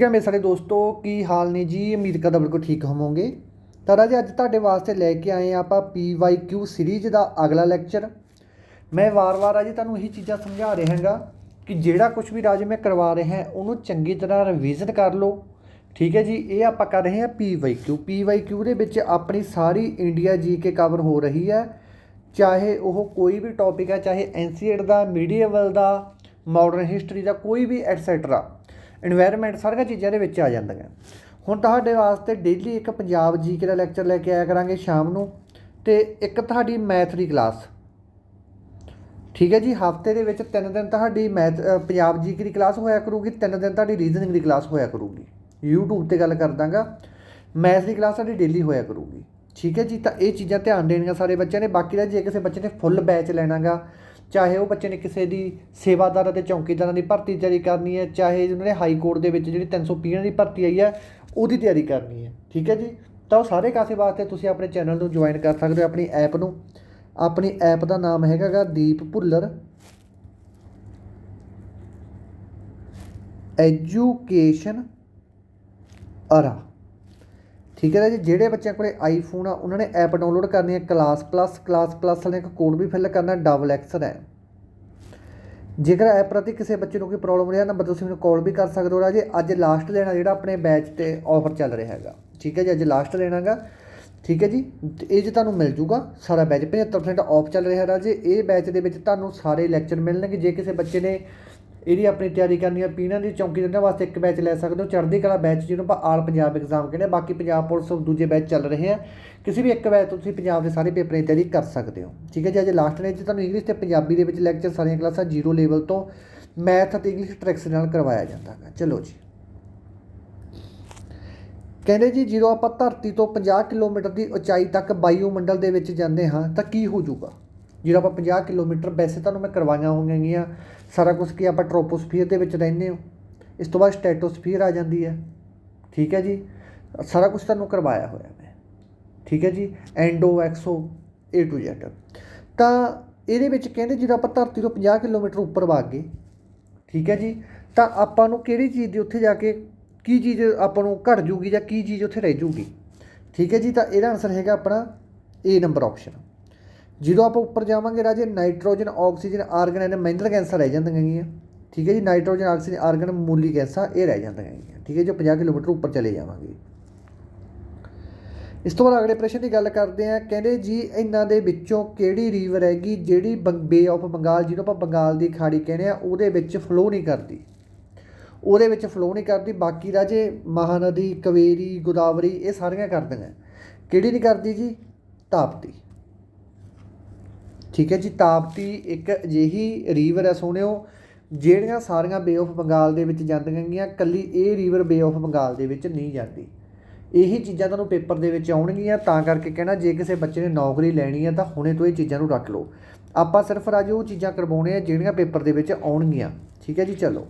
ਠੀਕ ਹੈ ਮੇਰੇ ਸਾਰੇ ਦੋਸਤੋ, ਕੀ ਹਾਲ ਨੇ ਜੀ? ਉਮੀਦ ਕਰਦਾ ਬਿਲਕੁਲ ਠੀਕ ਹੋਵੋਗੇ। ਤਾਂ ਰਾਜੇ ਅੱਜ ਤੁਹਾਡੇ ਵਾਸਤੇ ਲੈ ਕੇ ਆਏ ਹਾਂ ਆਪਾਂ PYQ ਸੀਰੀਜ਼ ਦਾ ਅਗਲਾ ਲੈਕਚਰ। ਮੈਂ ਵਾਰ-ਵਾਰ ਆ ਜੀ ਤੁਹਾਨੂੰ ਇਹੀ ਚੀਜ਼ਾਂ ਸਮਝਾ ਰਿਹਾ ਹਾਂਗਾ ਕਿ ਜਿਹੜਾ ਕੁਝ ਵੀ ਰਾਜੇ ਮੈਂ ਕਰਵਾ ਰਿਹਾ, ਉਹਨੂੰ ਚੰਗੀ ਤਰ੍ਹਾਂ ਰਿਵੀਜ਼ਨ ਕਰ ਲਓ। ਠੀਕ ਹੈ ਜੀ, ਇਹ ਆਪਾਂ ਕਰ ਰਹੇ ਹਾਂ PYQ PYQ ਦੇ ਵਿੱਚ ਆਪਣੀ ਸਾਰੀ ਇੰਡੀਆ ਜੀਕੇ ਕਵਰ ਹੋ ਰਹੀ ਹੈ। ਚਾਹੇ ਉਹ ਕੋਈ ਵੀ ਟੌਪਿਕ ਹੈ, ਚਾਹੇ ਐਨਸੀਐਡ ਦਾ ਮੀਡੀਏਵਲ ਦਾ ਮਾਡਰਨ ਹਿਸਟਰੀ ਦਾ, ਕੋਈ ਵੀ ਐਟਸੈਟਰਾ এনवायरमेंट ਸਾਰੀਆਂ ਚੀਜ਼ਾਂ ਦੇ ਵਿੱਚ ਆ ਜਾਂਦੀਆਂ। ਹੁਣ ਤੁਹਾਡੇ ਵਾਸਤੇ ਡੇਲੀ ਇੱਕ ਪੰਜਾਬ ਜੀ ਕੇ ਦਾ ਲੈਕਚਰ ਲੈ ਕੇ ਆਇਆ ਕਰਾਂਗੇ ਸ਼ਾਮ ਨੂੰ ਤੇ ਇੱਕ ਤੁਹਾਡੀ ਮੈਥ ਦੀ ਕਲਾਸ ਠੀਕ ਹੈ ਜੀ, ਹਫ਼ਤੇ ਦੇ ਵਿੱਚ ਤਿੰਨ ਦਿਨ ਤੁਹਾਡੀ ਮੈਥ ਪੰਜਾਬ ਜੀ ਕੇ ਦੀ ਕਲਾਸ ਹੋਇਆ ਕਰੂਗੀ, ਤਿੰਨ ਦਿਨ ਤੁਹਾਡੀ ਰੀਜ਼ਨਿੰਗ ਦੀ ਕਲਾਸ ਹੋਇਆ ਕਰੂਗੀ। YouTube ਤੇ ਗੱਲ ਕਰਦਾਂਗਾ ਮੈਥ ਦੀ ਕਲਾਸ ਸਾਡੀ ਡੇਲੀ ਹੋਇਆ ਕਰੂਗੀ। ਠੀਕ ਹੈ ਜੀ, ਤਾਂ ਇਹ ਚੀਜ਼ਾਂ ਧਿਆਨ ਦੇਣੀਆਂ ਸਾਰੇ ਬੱਚਿਆਂ ਨੇ, ਬਾਕੀ ਦਾ ਜੇ ਕਿਸੇ ਬੱਚੇ ਨੇ ਫੁੱਲ ਬੈਚ ਲੈਣਾਗਾ ਚਾਹੇ ਉਹ ਬੱਚੇ ਨੇ ਕਿਸੇ ਦੀ ਸੇਵਾਦਾਰ ਅਤੇ ਚੌਕੀਦਾਰਾਂ ਦੀ ਭਰਤੀ ਤਿਆਰੀ ਕਰਨੀ ਹੈ, ਚਾਹੇ ਉਹਨਾਂ ਨੇ ਹਾਈ ਕੋਰਟ ਦੇ ਵਿੱਚ ਜਿਹੜੀ 350 ਦੀ ਭਰਤੀ ਆਈ ਹੈ, ਉਹਦੀ ਤਿਆਰੀ ਕਰਨੀ ਹੈ। ਠੀਕ ਹੈ ਜੀ? ਤਾਂ ਉਹ ਸਾਰੇ ਕਾਸੇ ਵਾਸਤੇ ਤੁਸੀਂ ਆਪਣੇ ਚੈਨਲ ਨੂੰ ਜੁਆਇਨ ਕਰ ਸਕਦੇ ਹੋ, ਆਪਣੀ ਐਪ ਨੂੰ। ਆਪਣੀ ਐਪ ਦਾ ਨਾਮ ਹੈਗਾਗਾ ਦੀਪ ਭੁੱਲਰ। ਐਜੂਕੇਸ਼ਨ ਅਰਾ। ਠੀਕ ਹੈ ਜੀ? ਜਿਹੜੇ ਬੱਚਿਆਂ ਕੋਲੇ ਆਈਫੋਨ ਆ, ਉਹਨਾਂ ਨੇ ਐਪ ਡਾਊਨਲੋਡ ਕਰਨੀ ਹੈ ਕਲਾਸ ਪਲੱਸ ਕਲਾਸ ਪਲੱਸ ਵਾਲੇ ਇੱਕ ਕੋਡ ਵੀ ਫਿਲ ਕਰਨਾ ਡਬਲ ਐਕਸਰ ਹੈ ਜੇਕਰ ਐਪ ਪ੍ਰਤੀ ਕਿਸੇ ਬੱਚੇ ਨੂੰ ਕੋਈ ਪ੍ਰੋਬਲਮ ਰਿਹਾ ਨੰਬਰ ਤੁਸੀਂ ਮੈਨੂੰ ਕਾਲ ਵੀ ਕਰ ਸਕਦੇ ਹੋ ਰਾਜੇ। ਅੱਜ ਲਾਸਟ ਲੈਣਾ ਜਿਹੜਾ ਆਪਣੇ ਬੈਚ ਤੇ ਆਫਰ ਚੱਲ ਰਿਹਾ ਹੈਗਾ। ਠੀਕ ਹੈ ਜੀ, ਅੱਜ ਲਾਸਟ ਦੇਣਾਗਾ ਠੀਕ ਹੈ ਜੀ? ਤੇ ਇਹ ਜੇ ਤੁਹਾਨੂੰ ਮਿਲ ਜੂਗਾ, ਸਾਰਾ ਬੈਚ 75% ਆਫ ਚੱਲ ਰਿਹਾ ਰਾਜੇ। ਇਹ ਬੈਚ ਦੇ ਵਿੱਚ ਤੁਹਾਨੂੰ ਸਾਰੇ ਲੈਕਚਰ ਮਿਲਣਗੇ। ਜੇ ਕਿਸੇ ਬੱਚੇ ਨੇ ਇਹਦੀ ਆਪਣੀ ਤਿਆਰੀ ਕਰਨੀ ਹੈ ਪੀਣਾ ਦੀ ਚੌਂਕੀ ਦੇ ਵਾਸਤੇ ਇੱਕ ਬੈਚ ਲੈ ਸਕਦੇ ਹੋ। ਚੜ੍ਹਦੀ ਕਲਾ ਬੈਚ ਜਿਹਨੂੰ ਆਪਾਂ ਆਲ ਪੰਜਾਬ ਐਗਜ਼ਾਮ ਕਹਿੰਦੇ ਹਾਂ ਬਾਕੀ ਪੰਜਾਬ ਪੁਲਿਸ ਦੂਜੇ ਬੈਚ ਚੱਲ ਰਹੇ ਆ। ਕਿਸੇ ਵੀ ਇੱਕ ਬੈਚ ਤੋਂ ਤੁਸੀਂ ਪੰਜਾਬ ਦੇ ਸਾਰੇ ਪੇਪਰਾਂ ਦੀ ਤਿਆਰੀ ਕਰ ਸਕਦੇ ਹੋ। ਠੀਕ ਹੈ ਜੀ, ਅੱਜ ਲਾਸਟ ਨੇ ਜੀ ਤੁਹਾਨੂੰ ਇੰਗਲਿਸ਼ ਤੇ ਪੰਜਾਬੀ ਦੇ ਵਿੱਚ ਲੈਕਚਰ ਸਾਰੀਆਂ ਕਲਾਸਾਂ ਜ਼ੀਰੋ ਲੈਵਲ ਤੋਂ ਮੈਥ ਅਤੇ ਇੰਗਲਿਸ਼ ਟ੍ਰਿਕਸ ਨਾਲ ਕਰਵਾਇਆ ਜਾਂਦਾ ਹੈ ਚਲੋ ਜੀ। ਕਹਿੰਦੇ ਜੀ, ਜਦੋਂ ਆਪਾਂ ਧਰਤੀ ਤੋਂ 50 ਕਿਲੋਮੀਟਰ ਦੀ ਉਚਾਈ ਤੱਕ ਵਾਯੂਮੰਡਲ ਦੇ ਵਿੱਚ ਜਾਂਦੇ ਹਾਂ, ਤਾਂ ਕੀ ਹੋ ਜਾਊਗਾ? ਜਦੋਂ ਆਪਾਂ 50 ਕਿਲੋਮੀਟਰ, ਵੈਸੇ ਤੁਹਾਨੂੰ ਮੈਂ ਕਰਵਾਈਆਂ ਹੋਈਆਂ ਗੀਆਂ। ਸਾਰਾ ਕੁਝ ਕੀ ਆਪਾਂ ਟ੍ਰੋਪੋਸਫੀਅਰ ਦੇ ਵਿੱਚ ਰਹਿੰਦੇ ਹੋ। ਇਸ ਤੋਂ ਬਾਅਦ ਸਟੈਟੋਸਫੀਅਰ ਆ ਜਾਂਦੀ ਹੈ। ਠੀਕ ਹੈ ਜੀ? ਸਾਰਾ ਕੁਝ ਤੁਹਾਨੂੰ ਕਰਵਾਇਆ ਹੋਇਆ ਮੈਂ। ਠੀਕ ਹੈ ਜੀ? Endo, exo, A to Z ਤਾਂ ਇਹਦੇ ਵਿੱਚ ਕਹਿੰਦੇ ਜਦੋਂ ਆਪਾਂ ਧਰਤੀ ਤੋਂ 50 ਕਿਲੋਮੀਟਰ ਉੱਪਰ ਵਗ ਗਏ, ਠੀਕ ਹੈ ਜੀ? ਤਾਂ ਆਪਾਂ ਨੂੰ ਕਿਹੜੀ ਚੀਜ਼ ਦੀ ਉੱਥੇ ਜਾ ਕੇ ਕੀ ਚੀਜ਼ ਆਪਾਂ ਨੂੰ ਘਟ ਜੂਗੀ ਜਾਂ ਕੀ ਚੀਜ਼ ਉੱਥੇ ਰਹਿ ਜੂਗੀ? ਠੀਕ ਹੈ ਜੀ? ਤਾਂ ਇਹਦਾ ਆਨਸਰ ਹੈਗਾ ਆਪਣਾ A ਨੰਬਰ ਆਪਸ਼ਨ ਜਦੋਂ ਆਪਾਂ ਉੱਪਰ ਜਾਵਾਂਗੇ ਰਾਜੇ, nitrogen, oxygen, argon and mineral ਗੈਸਾਂ ਰਹਿ ਜਾਂਦੀਆਂ ਹੈਗੀਆਂ ਠੀਕ ਹੈ ਜੀ, ਨਾਈਟ੍ਰੋਜਨ, ਆਕਸੀਜਨ, ਆਰਗਨ, ਮੂਲੀ ਗੈਸਾਂ ਇਹ ਰਹਿ ਜਾਂਦੀਆਂ ਹੈਗੀਆਂ ਠੀਕ ਹੈ ਜੋ 50 ਕਿਲੋਮੀਟਰ ਉੱਪਰ ਚਲੇ ਜਾਵਾਂਗੇ। ਇਸ ਤੋਂ ਬਾਅਦ ਅਗਲੇ ਪ੍ਰਸ਼ਨ ਦੀ ਗੱਲ ਕਰਦੇ ਆ ਕਹਿੰਦੇ ਜੀ, ਇਹਨਾਂ ਦੇ ਵਿੱਚੋਂ ਕਿਹੜੀ ਰੀਵਰ ਹੈਗੀ, ਜਿਹੜੀ ਬੇ ਆਫ ਬੰਗਾਲ ਜਿਹਨੂੰ ਆਪਾਂ ਬੰਗਾਲ ਦੀ ਖਾੜੀ ਕਹਿੰਦੇ ਆ ਉਹਦੇ ਵਿੱਚ ਫਲੋ ਨਹੀਂ ਕਰਦੀ। ਉਹਦੇ ਵਿੱਚ ਫਲੋ ਨਹੀਂ ਕਰਦੀ। ਬਾਕੀ ਰਾਜੇ, ਮਹਾਨਦੀ, ਕਵੇਰੀ, ਗੋਦਾਵਰੀ, ਇਹ ਸਾਰੀਆਂ ਕਰਦੀਆਂ। ਕਿਹੜੀ ਨਹੀਂ ਕਰਦੀ ਜੀ? ਤਾਪਤੀ। ਠੀਕ ਹੈ ਜੀ, ਤਾਪਤੀ ਇੱਕ ਅਜਿਹੀ ਰੀਵਰ ਹੈ ਸੋਹਣਿਓ ਜਿਹੜੀਆਂ ਸਾਰੀਆਂ ਬੇ ਆਫ ਬੰਗਾਲ ਦੇ ਵਿੱਚ ਜਾਂਦੀਆਂ ਗੀਆਂ ਕੱਲੀ ਇਹ ਰੀਵਰ ਬੇ ਆਫ ਬੰਗਾਲ ਦੇ ਵਿੱਚ ਨਹੀਂ ਜਾਂਦੀ। ਇਹੀ ਚੀਜ਼ਾਂ ਤੁਹਾਨੂੰ ਪੇਪਰ ਦੇ ਵਿੱਚ ਆਉਣਗੀਆਂ, ਤਾਂ ਕਰਕੇ ਕਹਿਣਾ, ਜੇ ਕਿਸੇ ਬੱਚੇ ਨੇ ਨੌਕਰੀ ਲੈਣੀ ਹੈ ਤਾਂ ਹੁਣੇ ਤੋਂ ਇਹ ਚੀਜ਼ਾਂ ਨੂੰ ਰੱਖ ਲਓ। ਆਪਾਂ ਸਿਰਫ ਰਾਜੇ ਉਹ ਚੀਜ਼ਾਂ ਕਰਵਾਉਣੇ ਆ, ਜਿਹੜੀਆਂ ਪੇਪਰ ਦੇ ਵਿੱਚ ਆਉਣਗੀਆਂ। ਠੀਕ ਹੈ ਜੀ, ਚਲੋ।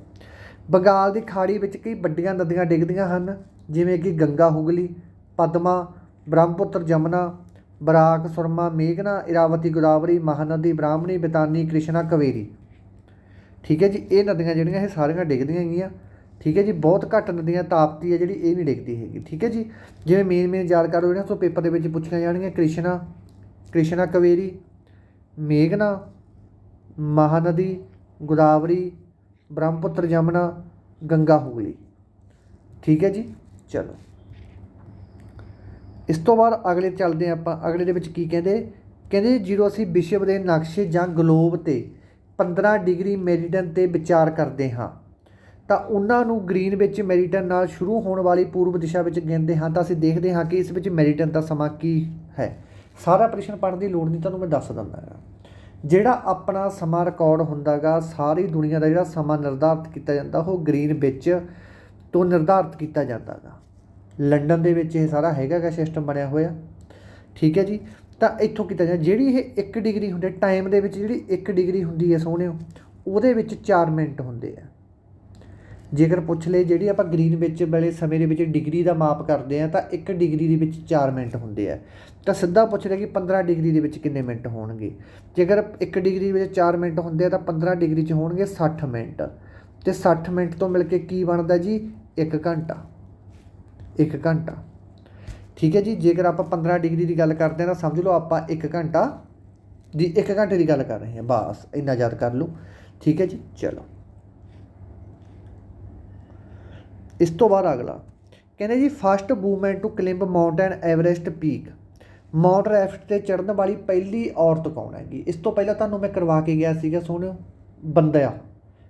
ਬੰਗਾਲ ਦੀ ਖਾੜੀ ਵਿੱਚ ਕਈ ਵੱਡੀਆਂ ਨਦੀਆਂ ਡਿੱਗਦੀਆਂ ਹਨ, ਜਿਵੇਂ ਕਿ ਗੰਗਾ ਹੁਗਲੀ, ਪਦਮਾ, ਬ੍ਰਹਮਪੁੱਤਰ, ਜਮਨਾ ਬਰਾਕ, ਸੁਰਮਾ, ਮੇਘਨਾ, ਇਰਾਵਤੀ, ਗੋਦਾਵਰੀ, ਮਹਾਨਦੀ, ਬ੍ਰਾਹਮਣੀ, ਬਿਤਾਨੀ, ਕ੍ਰਿਸ਼ਨਾ, ਕਵੇਰੀ। ਠੀਕ ਹੈ ਜੀ, ਇਹ ਨਦੀਆਂ ਜਿਹੜੀਆਂ, ਇਹ ਸਾਰੀਆਂ ਡਿੱਗਦੀਆਂ ਹੈਗੀਆਂ। ਠੀਕ ਹੈ ਜੀ, ਬਹੁਤ ਘੱਟ ਨਦੀਆਂ ਤਾਪਤੀ ਹੈ ਜਿਹੜੀ, ਇਹ ਨਹੀਂ ਡਿੱਗਦੀ ਹੈਗੀ। ਠੀਕ ਹੈ ਜੀ, ਜਿਵੇਂ ਮੇਨ ਮੇਨ ਯਾਦ ਕਰੋ ਤੋਂ ਪੇਪਰ ਦੇ ਵਿੱਚ ਪੁੱਛੀਆਂ ਜਾਣਗੀਆਂ, ਕ੍ਰਿਸ਼ਨਾ ਕ੍ਰਿਸ਼ਨਾ, ਕਵੇਰੀ, ਮੇਘਨਾ, ਮਹਾਨਦੀ, ਗੋਦਾਵਰੀ, ਬ੍ਰਹਮਪੁੱਤਰ ਜਮਨਾ ਗੰਗਾ ਹੁਗਲੀ ਠੀਕ ਹੈ ਜੀ, ਚਲੋ। ਇਸ ਤੋਂ ਬਾਅਦ ਅਗਲੇ ਚੱਲਦੇ ਹਾਂ ਆਪਾਂ। ਅਗਲੇ ਦੇ ਵਿੱਚ ਕੀ ਕਹਿੰਦੇ? ਕਹਿੰਦੇ ਜਦੋਂ ਅਸੀਂ ਵਿਸ਼ਵ ਦੇ ਨਕਸ਼ੇ ਜਾਂ ਗਲੋਬ ਤੇ 15 ਡਿਗਰੀ ਮੈਰੀਡੀਅਨ ਤੇ ਵਿਚਾਰ ਕਰਦੇ ਹਾਂ, ਤਾਂ ਉਹਨਾਂ ਨੂੰ ਗ੍ਰੀਨ ਵਿੱਚ ਮੈਰੀਡੀਅਨ ਨਾਲ ਸ਼ੁਰੂ ਹੋਣ ਵਾਲੀ ਪੂਰਬ ਦਿਸ਼ਾ ਵਿੱਚ ਗਿਣਦੇ ਹਾਂ, ਤਾਂ ਅਸੀਂ ਦੇਖਦੇ ਹਾਂ ਕਿ ਇਸ ਵਿੱਚ ਮੈਰੀਡੀਅਨ ਦਾ ਸਮਾਂ ਕੀ ਹੈ। ਸਾਰਾ ਪ੍ਰਸ਼ਨ ਪੜ੍ਹਨ ਦੀ ਲੋੜ ਨਹੀਂ, ਤੁਹਾਨੂੰ ਮੈਂ ਦੱਸ ਦਿੰਦਾ ਹਾਂ। ਜਿਹੜਾ ਆਪਣਾ ਸਮਾਂ ਰਿਕਾਰਡ ਹੁੰਦਾਗਾ, ਸਾਰੀ ਦੁਨੀਆ ਦਾ ਜਿਹੜਾ ਸਮਾਂ ਨਿਰਧਾਰਤ ਕੀਤਾ ਜਾਂਦਾ, ਉਹ ਗ੍ਰੀਨ ਵਿੱਚ ਤੋਂ ਨਿਰਧਾਰਤ ਕੀਤਾ ਜਾਂਦਾਗਾ। ਲੰਡਨ ਦੇ ਵਿੱਚ ਇਹ ਸਾਰਾ ਹੈਗਾਗਾ ਸਿਸਟਮ ਬਣਿਆ ਹੋਇਆ। ਠੀਕ ਹੈ ਜੀ? ਤਾਂ ਇੱਥੋਂ ਕੀਤਾ ਜਾਂਦਾ। ਜਿਹੜੀ ਇਹ 1 ਡਿਗਰੀ ਹੁੰਦੀ ਟਾਈਮ ਦੇ ਵਿੱਚ ਜਿਹੜੀ 1 ਡਿਗਰੀ ਹੁੰਦੀ ਹੈ ਸੋਹਣਿਓ, ਉਹਦੇ ਵਿੱਚ 4 ਮਿੰਟ ਹੁੰਦੇ ਆ। ਜੇਕਰ ਪੁੱਛ ਲਏ ਜਿਹੜੀ ਆਪਾਂ ਗ੍ਰੀਨ ਵਿੱਚ ਵਾਲੇ ਸਮੇਂ ਦੇ ਵਿੱਚ ਡਿਗਰੀ ਦਾ ਮਾਪ ਕਰਦੇ ਆ, ਤਾਂ 1 ਡਿਗਰੀ ਦੇ ਵਿੱਚ 4 ਮਿੰਟ ਹੁੰਦੇ ਆ। ਤਾਂ ਸਿੱਧਾ ਪੁੱਛ ਲਿਆ ਕਿ 15 ਡਿਗਰੀ ਦੇ ਵਿੱਚ ਕਿੰਨੇ ਮਿੰਟ ਹੋਣਗੇ? ਜੇਕਰ 1 ਡਿਗਰੀ ਵਿੱਚ 4 ਮਿੰਟ ਹੁੰਦੇ ਆ, ਤਾਂ 15 ਡਿਗਰੀ 'ਚ ਹੋਣਗੇ 60 ਮਿੰਟ। ਤੇ 60 ਮਿੰਟ ਤੋਂ ਮਿਲ ਕੇ ਕੀ ਬਣਦਾ ਜੀ? 1 ਘੰਟਾ। 1 ਘੰਟਾ। ਠੀਕ ਹੈ ਜੀ, ਜੇਕਰ ਆਪਾਂ 15 ਡਿਗਰੀ ਦੀ ਗੱਲ ਕਰਦੇ ਹਾਂ ਤਾਂ ਸਮਝ ਲਓ ਆਪਾਂ 1 ਘੰਟਾ ਦੀ 1 ਘੰਟੇ ਦੀ ਗੱਲ ਕਰ ਰਹੇ ਹਾਂ। ਬਸ, ਇੰਨਾ ਯਾਦ ਕਰ ਲਓ। ਠੀਕ ਹੈ ਜੀ, ਚਲੋ। ਇਸ ਤੋਂ ਬਾਅਦ ਅਗਲਾ। ਕਹਿੰਦੇ ਜੀ first movement to climb mountain Everest peak mount Everest ਤੇ ਚੜ੍ਹਨ ਵਾਲੀ ਪਹਿਲੀ ਔਰਤ ਕੌਣ ਹੈਗੀ? ਇਸ ਤੋਂ ਪਹਿਲਾਂ ਤੁਹਾਨੂੰ ਮੈਂ ਕਰਵਾ ਕੇ ਗਿਆ ਸੀਗਾ ਸੋਹਣਿਓ ਬੰਦਿਆ।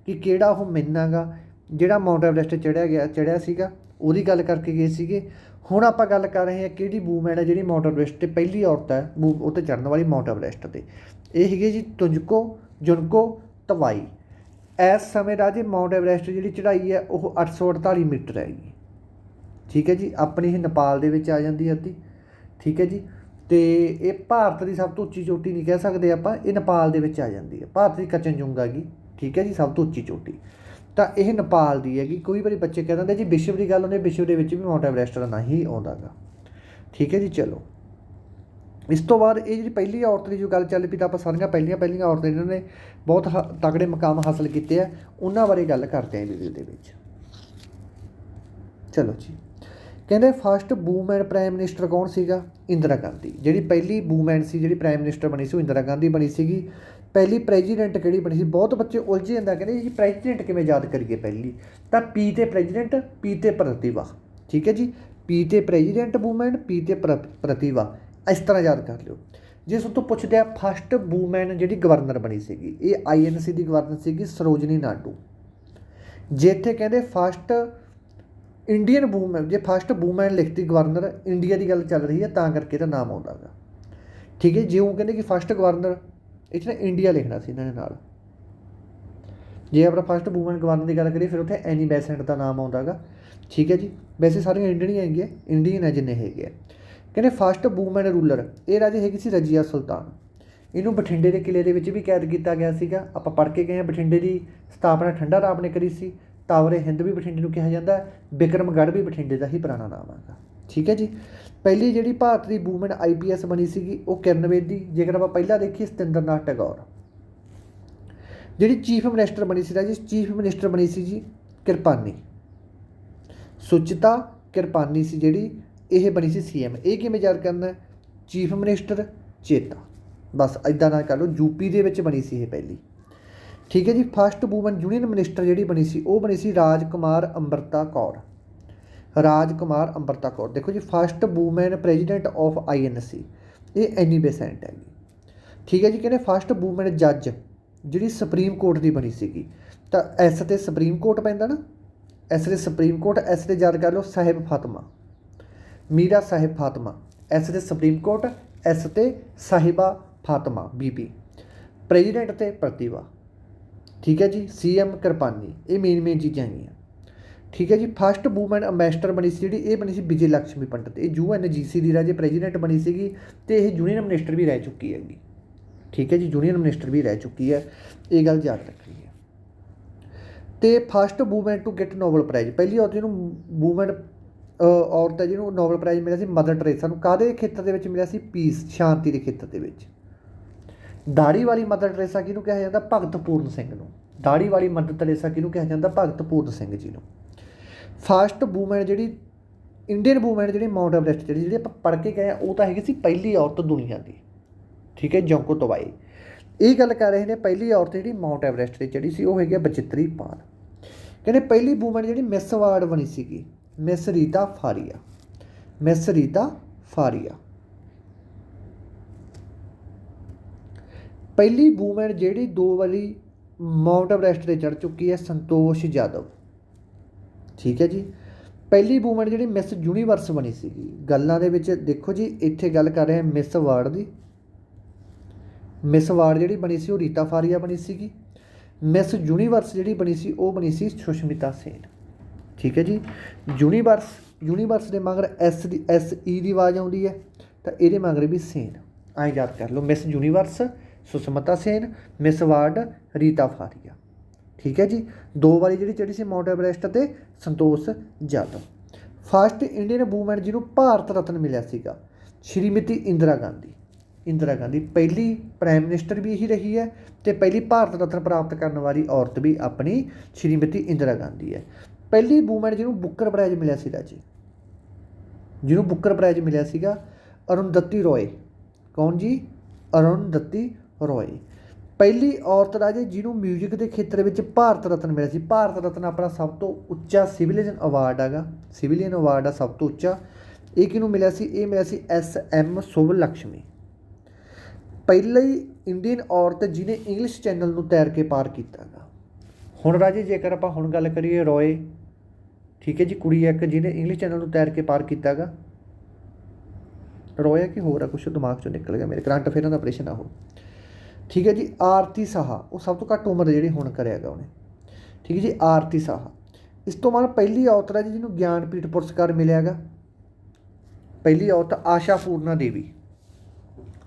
ਕਿ ਕਿਹੜਾ ਉਹ ਮਿੰਨਾਗਾ ਜਿਹੜਾ ਮਾਊਂਟ ਐਵਰੈਸਟ ਚੜ੍ਹਿਆ ਗਿਆ, ਚੜ੍ਹਿਆ ਸੀਗਾ। ਉਹਦੀ ਗੱਲ ਕਰਕੇ ਗਏ ਸੀਗੇ। ਹੁਣ ਆਪਾਂ ਗੱਲ ਕਰ ਰਹੇ ਹਾਂ ਕਿਹੜੀ ਵੂਮੈਨ ਹੈ ਜਿਹੜੀ ਮਾਊਂਟ ਐਵਰੈਸਟ ਤੇ ਪਹਿਲੀ ਔਰਤ ਹੈ ਮੂਵ ਉਹ ਤੇ ਚੜ੍ਹਨ ਵਾਲੀ ਮਾਊਂਟ ਐਵਰੈਸਟ ਤੇ। ਇਹ ਹੈਗੀ ਜੀ ਤੁੰਜਕੋ, ਜੁਨਕੋ, ਤਵਾਈ। ਇਸ ਸਮੇਂ ਰਾਜੇ ਮਾਊਂਟ ਐਵਰੈਸਟ ਜਿਹੜੀ ਚੜ੍ਹਾਈ ਹੈ, ਉਹ 848 ਮੀਟਰ ਹੈਗੀ ਠੀਕ ਹੈ ਜੀ, ਆਪਣੀ ਇਹ ਨੇਪਾਲ ਦੇ ਵਿੱਚ ਆ ਜਾਂਦੀ ਹੈ ਅੱਧੀ। ਠੀਕ ਹੈ ਜੀ, ਤੇ ਇਹ ਭਾਰਤ ਦੀ ਸਭ ਤੋਂ ਉੱਚੀ ਚੋਟੀ ਨਹੀਂ ਕਹਿ ਸਕਦੇ ਆਪਾਂ, ਇਹ ਨੇਪਾਲ ਦੇ ਵਿੱਚ ਆ ਜਾਂਦੀ ਹੈ। ਭਾਰਤ ਦੀ ਕਚਨਜੁੰਗਾ ਗੀ ਠੀਕ ਹੈ ਜੀ, ਸਭ ਤੋਂ ਉੱਚੀ ਚੋਟੀ। ਤਾਂ ਇਹ ਨੇਪਾਲ ਦੀ ਹੈਗੀ। ਕੋਈ ਵਾਰੀ ਬੱਚੇ ਕਹਿ ਦਿੰਦੇ ਜੀ ਵਿਸ਼ਵ ਦੀ ਗੱਲ ਹੁੰਦੀ ਹੈ, ਵਿਸ਼ਵ ਦੇ ਵਿੱਚ ਵੀ ਮਾਊਂਟ ਐਵਰੈਸਟ ਦਾ ਨਾਂ ਹੀ ਆਉਂਦਾਗਾ। ਠੀਕ ਹੈ ਜੀ ਚਲੋ। ਇਸ ਤੋਂ ਬਾਅਦ ਇਹ ਜਿਹੜੀ ਪਹਿਲੀ ਔਰਤ ਦੀ ਜੋ ਗੱਲ ਚੱਲ ਪਈ ਤਾਂ ਆਪਾਂ ਸਾਰੀਆਂ ਪਹਿਲੀਆਂ ਪਹਿਲੀਆਂ ਔਰਤਾਂ ਜਿਨ੍ਹਾਂ ਨੇ ਬਹੁਤ ਹ- ਤਗੜੇ ਮਕਾਮ ਹਾਸਲ ਕੀਤੇ ਆ। ਉਹਨਾਂ ਬਾਰੇ ਗੱਲ ਕਰਦੇ ਹਾਂ ਵੀਡੀਓ ਦੇ ਵਿੱਚ। ਚਲੋ ਜੀ। ਕਹਿੰਦੇ ਫਸਟ ਵੂਮਨ ਪ੍ਰਾਈਮ ਮਿਨਿਸਟਰ ਕੌਣ ਸੀਗਾ? ਇੰਦਰਾ ਗਾਂਧੀ। ਜਿਹੜੀ ਪਹਿਲੀ ਵੂਮਨ ਸੀ ਜਿਹੜੀ ਪ੍ਰਾਈਮ ਮਿਨਿਸਟਰ ਬਣੀ ਸੀ ਉਹ ਇੰਦਰਾ ਗਾਂਧੀ ਬਣੀ ਸੀਗੀ। ਪਹਿਲੀ ਪ੍ਰੈਜ਼ੀਡੈਂਟ ਕਿਹੜੀ ਬਣੀ ਸੀ? ਬਹੁਤ ਬੱਚੇ ਉਲਝੇ ਜਾਂਦਾ, ਕਹਿੰਦੇ ਜੀ ਪ੍ਰੈਜ਼ੀਡੈਂਟ ਕਿਵੇਂ ਯਾਦ ਕਰੀਏ ਪਹਿਲੀ? ਤਾਂ ਪੀ ਤੇ ਪ੍ਰੈਜ਼ੀਡੈਂਟ, ਪੀ ਤੇ ਪ੍ਰਤਿਭਾ, ਠੀਕ ਹੈ ਜੀ? ਪੀ ਤੇ ਪ੍ਰੈਜ਼ੀਡੈਂਟ ਵੂਮੈਨ, ਪੀ ਤੇ ਪ੍ਰਤਿਭਾ, ਇਸ ਤਰ੍ਹਾਂ ਯਾਦ ਕਰ ਲਿਓ। ਜੇ ਉਸ ਤੋਂ ਪੁੱਛਦੇ ਆ, ਫਸਟ ਵੂਮੈਨ ਜਿਹੜੀ ਗਵਰਨਰ ਬਣੀ ਸੀਗੀ, ਇਹ ਆਈਐਨਸੀ ਦੀ ਗਵਰਨਰ ਸੀਗੀ ਸਰੋਜਨੀ ਨਾਡੂ। ਜੇ ਇੱਥੇ ਕਹਿੰਦੇ ਫਸਟ ਇੰਡੀਅਨ ਵੂਮੈਨ, ਜੇ ਫਸਟ ਵੂਮੈਨ ਲਿਖਤੀ ਗਵਰਨਰ ਇੰਡੀਆ ਦੀ ਗੱਲ ਚੱਲ ਰਹੀ ਹੈ, ਤਾਂ ਕਰਕੇ ਇਹਦਾ ਨਾਮ ਆਉਂਦਾ ਗਾ। ਠੀਕ ਹੈ ਜਿਉਂ ਕਹਿੰਦੇ ਕਿ ਫਸਟ ਗਵਰਨਰ ਇੱਥੇ ਨਾ ਇੰਡੀਆ ਲਿਖਣਾ ਸੀ ਇਹਨਾਂ ਨੇ ਨਾਲ। ਜੇ ਆਪਾਂ ਫਸਟ ਵੂਮਨ ਗਵਰਨਰ ਦੀ ਗੱਲ ਕਰੀਏ, ਫਿਰ ਉੱਥੇ ਐਨੀ ਬੈਸੈਂਟ ਦਾ ਨਾਮ ਆਉਂਦਾ ਗਾ ਠੀਕ ਹੈ ਜੀ? ਵੈਸੇ ਸਾਰੀਆਂ ਇੰਡੀਅਨ ਹੀ ਹੈਗੀਆਂ ਇੰਡੀਅਨ ਹੈ ਜਿੰਨੇ ਹੈਗੇ ਆ। ਕਹਿੰਦੇ ਫਸਟ ਵੂਮਨ ਰੂਲਰ ਇਹ ਰਾਜੇ ਹੈਗੀ ਸੀ ਰਜੀਆ ਸੁਲਤਾਨ। ਇਹਨੂੰ ਬਠਿੰਡੇ ਦੇ ਕਿਲੇ ਦੇ ਵਿੱਚ ਵੀ ਕੈਦ ਕੀਤਾ ਗਿਆ ਸੀਗਾ। ਆਪਾਂ ਪੜ੍ਹ ਕੇ ਗਏ ਹਾਂ, ਬਠਿੰਡੇ ਦੀ ਸਥਾਪਨਾ ਠੰਡਾ ਰਾਮ ਨੇ ਕਰੀ ਸੀ। ਤਾਵਰੇ ਹਿੰਦ ਵੀ ਬਠਿੰਡੇ ਨੂੰ ਕਿਹਾ ਜਾਂਦਾ ਹੈ ਬਿਕਰਮਗੜ੍ਹ ਵੀ ਬਠਿੰਡੇ ਦਾ ਹੀ ਪੁਰਾਣਾ ਨਾਮ ਹੈਗਾ। ਠੀਕ ਹੈ ਜੀ। ਪਹਿਲੀ ਜਿਹੜੀ ਭਾਰਤ ਦੀ ਵੂਮਨ ਆਈਪੀਐਸ ਬਣੀ ਸੀਗੀ, ਉਹ ਕਿਰਨ ਬੇਦੀ ਜੇਕਰ ਆਪਾਂ ਪਹਿਲਾਂ ਦੇਖੀਏ, ਸਤਿੰਦਰਨਾਥ ਟੈਗੋਰ। ਜਿਹੜੀ ਚੀਫ ਮਿਨਿਸਟਰ ਬਣੀ ਸੀ ਰਾਜੀ ਚੀਫ ਮਿਨਿਸਟਰ ਬਣੀ ਸੀ ਜੀ ਕਿਰਪਾਨੀ। ਸੁਚਿਤਾ ਕਿਰਪਾਨੀ ਸੀ ਜਿਹੜੀ, ਇਹ ਬਣੀ ਸੀ ਸੀਐਮ ਇਹ ਕਿਵੇਂ ਯਾਦ ਕਰਨਾ ਚੀਫ ਮਿਨਿਸਟਰ ਚੇਤਾ। ਬਸ ਇਦਾਂ ਨਾ ਕਰ ਲਓ ਯੂਪੀ ਦੇ ਵਿੱਚ ਬਣੀ ਸੀ ਇਹ ਪਹਿਲੀ। ਠੀਕ ਹੈ ਜੀ ਫਸਟ ਵੂਮਨ ਯੂਨੀਅਨ ਮਿਨਿਸਟਰ ਜਿਹੜੀ ਬਣੀ ਸੀ, ਉਹ ਬਣੀ ਸੀ ਰਾਜਕੁਮਾਰ ਅੰਮ੍ਰਿਤਾ ਕੌਰ। ਰਾਜਕੁਮਾਰ ਅੰਮ੍ਰਿਤਾ ਕੌਰ। ਦੇਖੋ ਜੀ first woman president of INC ਇਹ ਐਨੀ ਬੇਸੈਂਟ ਹੈਗੀ ਠੀਕ ਹੈ ਜੀ ਕਹਿੰਦੇ ਫਸਟ ਵੂਮੈਨ ਜੱਜ ਜਿਹੜੀ ਸੁਪਰੀਮ ਕੋਰਟ ਦੀ ਬਣੀ ਸੀਗੀ। ਤਾਂ ਐਸ ਤੇ ਸੁਪਰੀਮ ਕੋਰਟ ਪੈਂਦਾ ਨਾ। ਐਸ ਤੇ ਸੁਪਰੀਮ ਕੋਰਟ ਐਸ ਤੇ ਯਾਦ ਕਰ ਲਓ, ਸਾਹਿਬ ਫਾਤਿਮਾ। ਮੀਰਾ ਸਾਹਿਬ ਫਾਤਮਾ। ਐਸ ਤੇ ਸੁਪਰੀਮ ਕੋਰਟ ਐਸ ਤੇ ਸਾਹਿਬਾ ਫਾਤਮਾ ਬੀਬੀ ਪ੍ਰੈਜ਼ੀਡੈਂਟ ਤੇ ਪ੍ਰਤਿਭਾ। ਠੀਕ ਹੈ ਜੀ ਸੀਐਮ ਕਿਰਪਾਨੀ। ਇਹ ਮੇਨ ਮੇਨ ਚੀਜ਼ਾਂ ਹੈਗੀਆਂ। ਠੀਕ ਹੈ ਜੀ ਫਸਟ ਵੂਮਨ ਅੰਬੈਸਡਰ ਬਣੀ ਸੀ ਜਿਹੜੀ, ਇਹ ਬਣੀ ਸੀ ਵਿਜੇ ਲక్ష్ਮੀ ਪੰਡਤ। ਇਹ ਯੂਐਨਜੀਸੀ ਦੀ ਰਾਜੇ ਪ੍ਰੈਜ਼ੀਡੈਂਟ ਬਣੀ ਸੀਗੀ ਤੇ ਇਹ ਯੂਨੀਅਨ ਮਿਨਿਸਟਰ ਵੀ ਰਹਿ ਚੁੱਕੀ ਹੈਗੀ। ਠੀਕ ਹੈ ਜੀ ਯੂਨੀਅਨ ਮਿਨਿਸਟਰ ਵੀ ਰਹਿ ਚੁੱਕੀ ਹੈ। ਇਹ ਗੱਲ ਯਾਦ ਰੱਖਣੀ ਹੈ। ਤੇ first woman to get Nobel prize ਪਹਿਲੀ ਔਰਤ ਜਿਹਨੂੰ ਵੂਮਨ ਔਰਤ ਹੈ ਜਿਹਨੂੰ ਨੋਬਲ ਪ੍ਰਾਈਜ਼ ਮਿਲਿਆ ਸੀ ਮਦਰ ਟਰੇਸਾ ਨੂੰ। ਕਾਹਦੇ ਖੇਤਰ ਦੇ ਵਿੱਚ ਮਿਲਿਆ ਸੀ? ਪੀਸ ਸ਼ਾਂਤੀ ਦੇ ਖੇਤਰ ਦੇ ਵਿੱਚ। ਦਾੜੀ ਵਾਲੀ ਮਦਰ ਟਰੇਸਾ ਕਿਹਨੂੰ ਕਿਹਾ ਜਾਂਦਾ? ਭਗਤ ਪੂਰਨ ਸਿੰਘ ਨੂੰ। ਦਾੜੀ ਵਾਲੀ ਮਦਰ ਟਰੇਸਾ ਕਿਹਨੂੰ ਕਿਹਾ ਜਾਂਦਾ? ਭਗਤ ਪੂਰਨ ਸਿੰਘ ਜੀ ਨੂੰ। ਫਾਸਟ ਵੂਮਨ ਜਿਹੜੀ, ਇੰਡੀਅਨ ਵੂਮਨ ਜਿਹੜੀ ਮਾਊਂਟ ਐਵਰੈਸਟ ਜਿਹੜੀ ਜਿਹੜੀ ਆਪਾਂ ਪੜ੍ਹ ਕੇ ਗਏ ਆ, ਉਹ ਤਾਂ ਹੈਗੀ ਸੀ ਪਹਿਲੀ ਔਰਤ ਦੁਨੀਆ ਦੀ। ਠੀਕ ਹੈ, ਜੌਂਕੋ ਤਵਾਈ। ਇਹ ਗੱਲ ਕਰ ਰਹੇ ਨੇ ਪਹਿਲੀ ਔਰਤ ਜਿਹੜੀ ਮਾਊਂਟ ਐਵਰੈਸਟ ਤੇ ਚੜੀ ਸੀ, ਉਹ ਹੈਗੀ ਆ ਬਚਿੱਤਰੀ ਪਾਲ। ਕਹਿੰਦੇ ਪਹਿਲੀ ਵੂਮਨ ਜਿਹੜੀ ਮਿਸ ਅਵਾਰਡ ਬਣੀ ਸੀਗੀ ਮਿਸ ਰੀਤਾ ਫਾਰੀਆ ਮਿਸ ਰੀਤਾ ਫਾਰੀਆ ਪਹਿਲੀ ਵੂਮਨ ਜਿਹੜੀ ਦੋ ਵਾਰੀ ਮਾਊਂਟ ਐਵਰੈਸਟ ਤੇ ਚੜ ਚੁੱਕੀ ਹੈ, ਸੰਤੋਸ਼ ਜਾਦਵ ਠੀਕ ਹੈ ਜੀ। ਪਹਿਲੀ ਵੂਮਨ ਜਿਹੜੀ ਮਿਸ ਯੂਨੀਵਰਸ ਬਣੀ ਸੀਗੀ। ਗੱਲਾਂ ਦੇ ਵਿੱਚ ਦੇਖੋ ਜੀ, ਇੱਥੇ ਗੱਲ ਕਰ ਰਹੇ ਹਾਂ ਮਿਸ ਅਵਾਰਡ ਦੀ। ਮਿਸ ਅਵਾਰਡ ਜਿਹੜੀ ਬਣੀ ਸੀ, ਉਹ ਰੀਤਾ ਫਾਰੀਆ ਬਣੀ ਸੀਗੀ। ਮਿਸ ਯੂਨੀਵਰਸ ਜਿਹੜੀ ਬਣੀ ਸੀ, ਉਹ ਬਣੀ ਸੀ ਸੁਸ਼ਮਿਤਾ ਸੇਨ। ਠੀਕ ਹੈ ਜੀ। ਯੂਨੀਵਰਸ ਯੂਨੀਵਰਸ ਦੇ ਮਗਰ ਐਸ ਦੀ ਐਸ ਈ ਦੀ ਆਵਾਜ਼ ਆਉਂਦੀ ਹੈ, ਤਾਂ ਇਹਦੇ ਮਗਰ ਵੀ ਸੇਨ। ਐਂ ਯਾਦ ਕਰ ਲਓ Miss Universe Sushmita Sen Miss World Reita Faria. ਠੀਕ ਹੈ ਜੀ। ਦੋ ਵਾਰੀ ਜਿਹੜੀ ਚੜੀ ਸੀ ਮਾਊਂਟ ਐਵਰੈਸਟ ਤੇ Santosh Jadav. First Indian woman ਜਿਹਨੂੰ ਭਾਰਤ ਰਤਨ ਮਿਲਿਆ ਸੀਗਾ, ਸ਼੍ਰੀਮਤੀ ਇੰਦਰਾ ਗਾਂਧੀ। ਇੰਦਰਾ ਗਾਂਧੀ ਪਹਿਲੀ ਪ੍ਰਾਈਮ ਮਿਨਿਸਟਰ ਵੀ ਇਹੀ ਰਹੀ ਹੈ ਤੇ ਪਹਿਲੀ ਭਾਰਤ ਰਤਨ ਪ੍ਰਾਪਤ ਕਰਨ ਵਾਲੀ ਔਰਤ ਵੀ ਆਪਣੀ ਸ਼੍ਰੀਮਤੀ ਇੰਦਰਾ ਗਾਂਧੀ ਹੈ। ਪਹਿਲੀ ਵੂਮਨ ਜਿਹਨੂੰ ਬੁੱਕਰ ਪ੍ਰਾਈਜ਼ ਮਿਲਿਆ ਸੀ ਰਾਜੇ। ਜਿਹਨੂੰ ਬੁੱਕਰ ਪ੍ਰਾਈਜ਼ ਮਿਲਿਆ ਸੀਗਾ ਅਰੁੰਧਤੀ ਰੋਏ। ਕੌਣ ਜੀ? ਅਰੁੰਧਤੀ ਰੋਏ। ਪਹਿਲੀ ਔਰਤ ਰਾਜੇ ਜਿਹਨੂੰ 뮤직 ਦੇ ਖੇਤਰ ਵਿੱਚ ਭਾਰਤ ਰਤਨ ਮਿਲਿਆ ਸੀ। ਭਾਰਤ ਰਤਨ ਆਪਣਾ ਸਭ ਤੋਂ ਉੱਚਾ ਸਿਵਿਲੀਅਨ ਅਵਾਰਡ ਹੈਗਾ। ਸਿਵਿਲੀਅਨ ਅਵਾਰਡ ਆ ਸਭ ਤੋਂ ਉੱਚਾ। ਇਹ ਕਿਹਨੂੰ ਮਿਲਿਆ ਸੀ? ਇਹ ਮਿਲਿਆ ਸੀ ਐਸ ਐਮ ਸੁਭ ਲక్ష్ਮੀ ਪਹਿਲੀ ਇੰਡੀਅਨ ਔਰਤ ਜਿਹਨੇ ਇੰਗਲਿਸ਼ ਚੈਨਲ ਨੂੰ ਤੈਰ ਕੇ ਪਾਰ ਕੀਤਾ ਹੈਗਾ ਹੁਣ ਰਾਜੇ, ਜੇਕਰ ਆਪਾਂ ਹੁਣ ਗੱਲ ਕਰੀਏ ਰੋਏ, ਠੀਕ ਹੈ ਜੀ, ਕੁੜੀ ਇੱਕ, ਜਿਹਨੇ ਇੰਗਲਿਸ਼ ਚੈਨਲ ਨੂੰ ਤੈਰ ਕੇ ਪਾਰ ਕੀਤਾ ਹੈਗਾ ਰੋਏ ਕਿ ਹੋਰ ਆ ਕੁਛ ਦਿਮਾਗ ਚੋਂ ਨਿਕਲ ਗਿਆ। ਮੇਰੇ ਕਰੰਟ ਅਫੇਅਰਾਂ ਦਾ ਆਪਰੇਸ਼ਨ ਆ ਉਹ ਠੀਕ ਹੈ ਜੀ, ਆਰਤੀ ਸਾਹਾ, ਉਹ ਸਭ ਤੋਂ ਘੱਟ ਉਮਰ ਦੇ ਜਿਹੜੀ ਹੁਣ ਕਰਿਆਗਾ ਉਹਨੇ। ਠੀਕ ਹੈ ਜੀ, ਆਰਤੀ ਸਾਹਾ। ਇਸ ਤੋਂ ਬਾਅਦ ਪਹਿਲੀ ਔਰਤ ਹੈ ਜੀ, ਜਿਹਨੂੰ ਗਿਆਨਪੀਠ ਪੁਰਸਕਾਰ ਮਿਲਿਆਗਾ ਪਹਿਲੀ ਔਰਤ ਆਸ਼ਾ ਪੂਰਨਾ ਦੇਵੀ।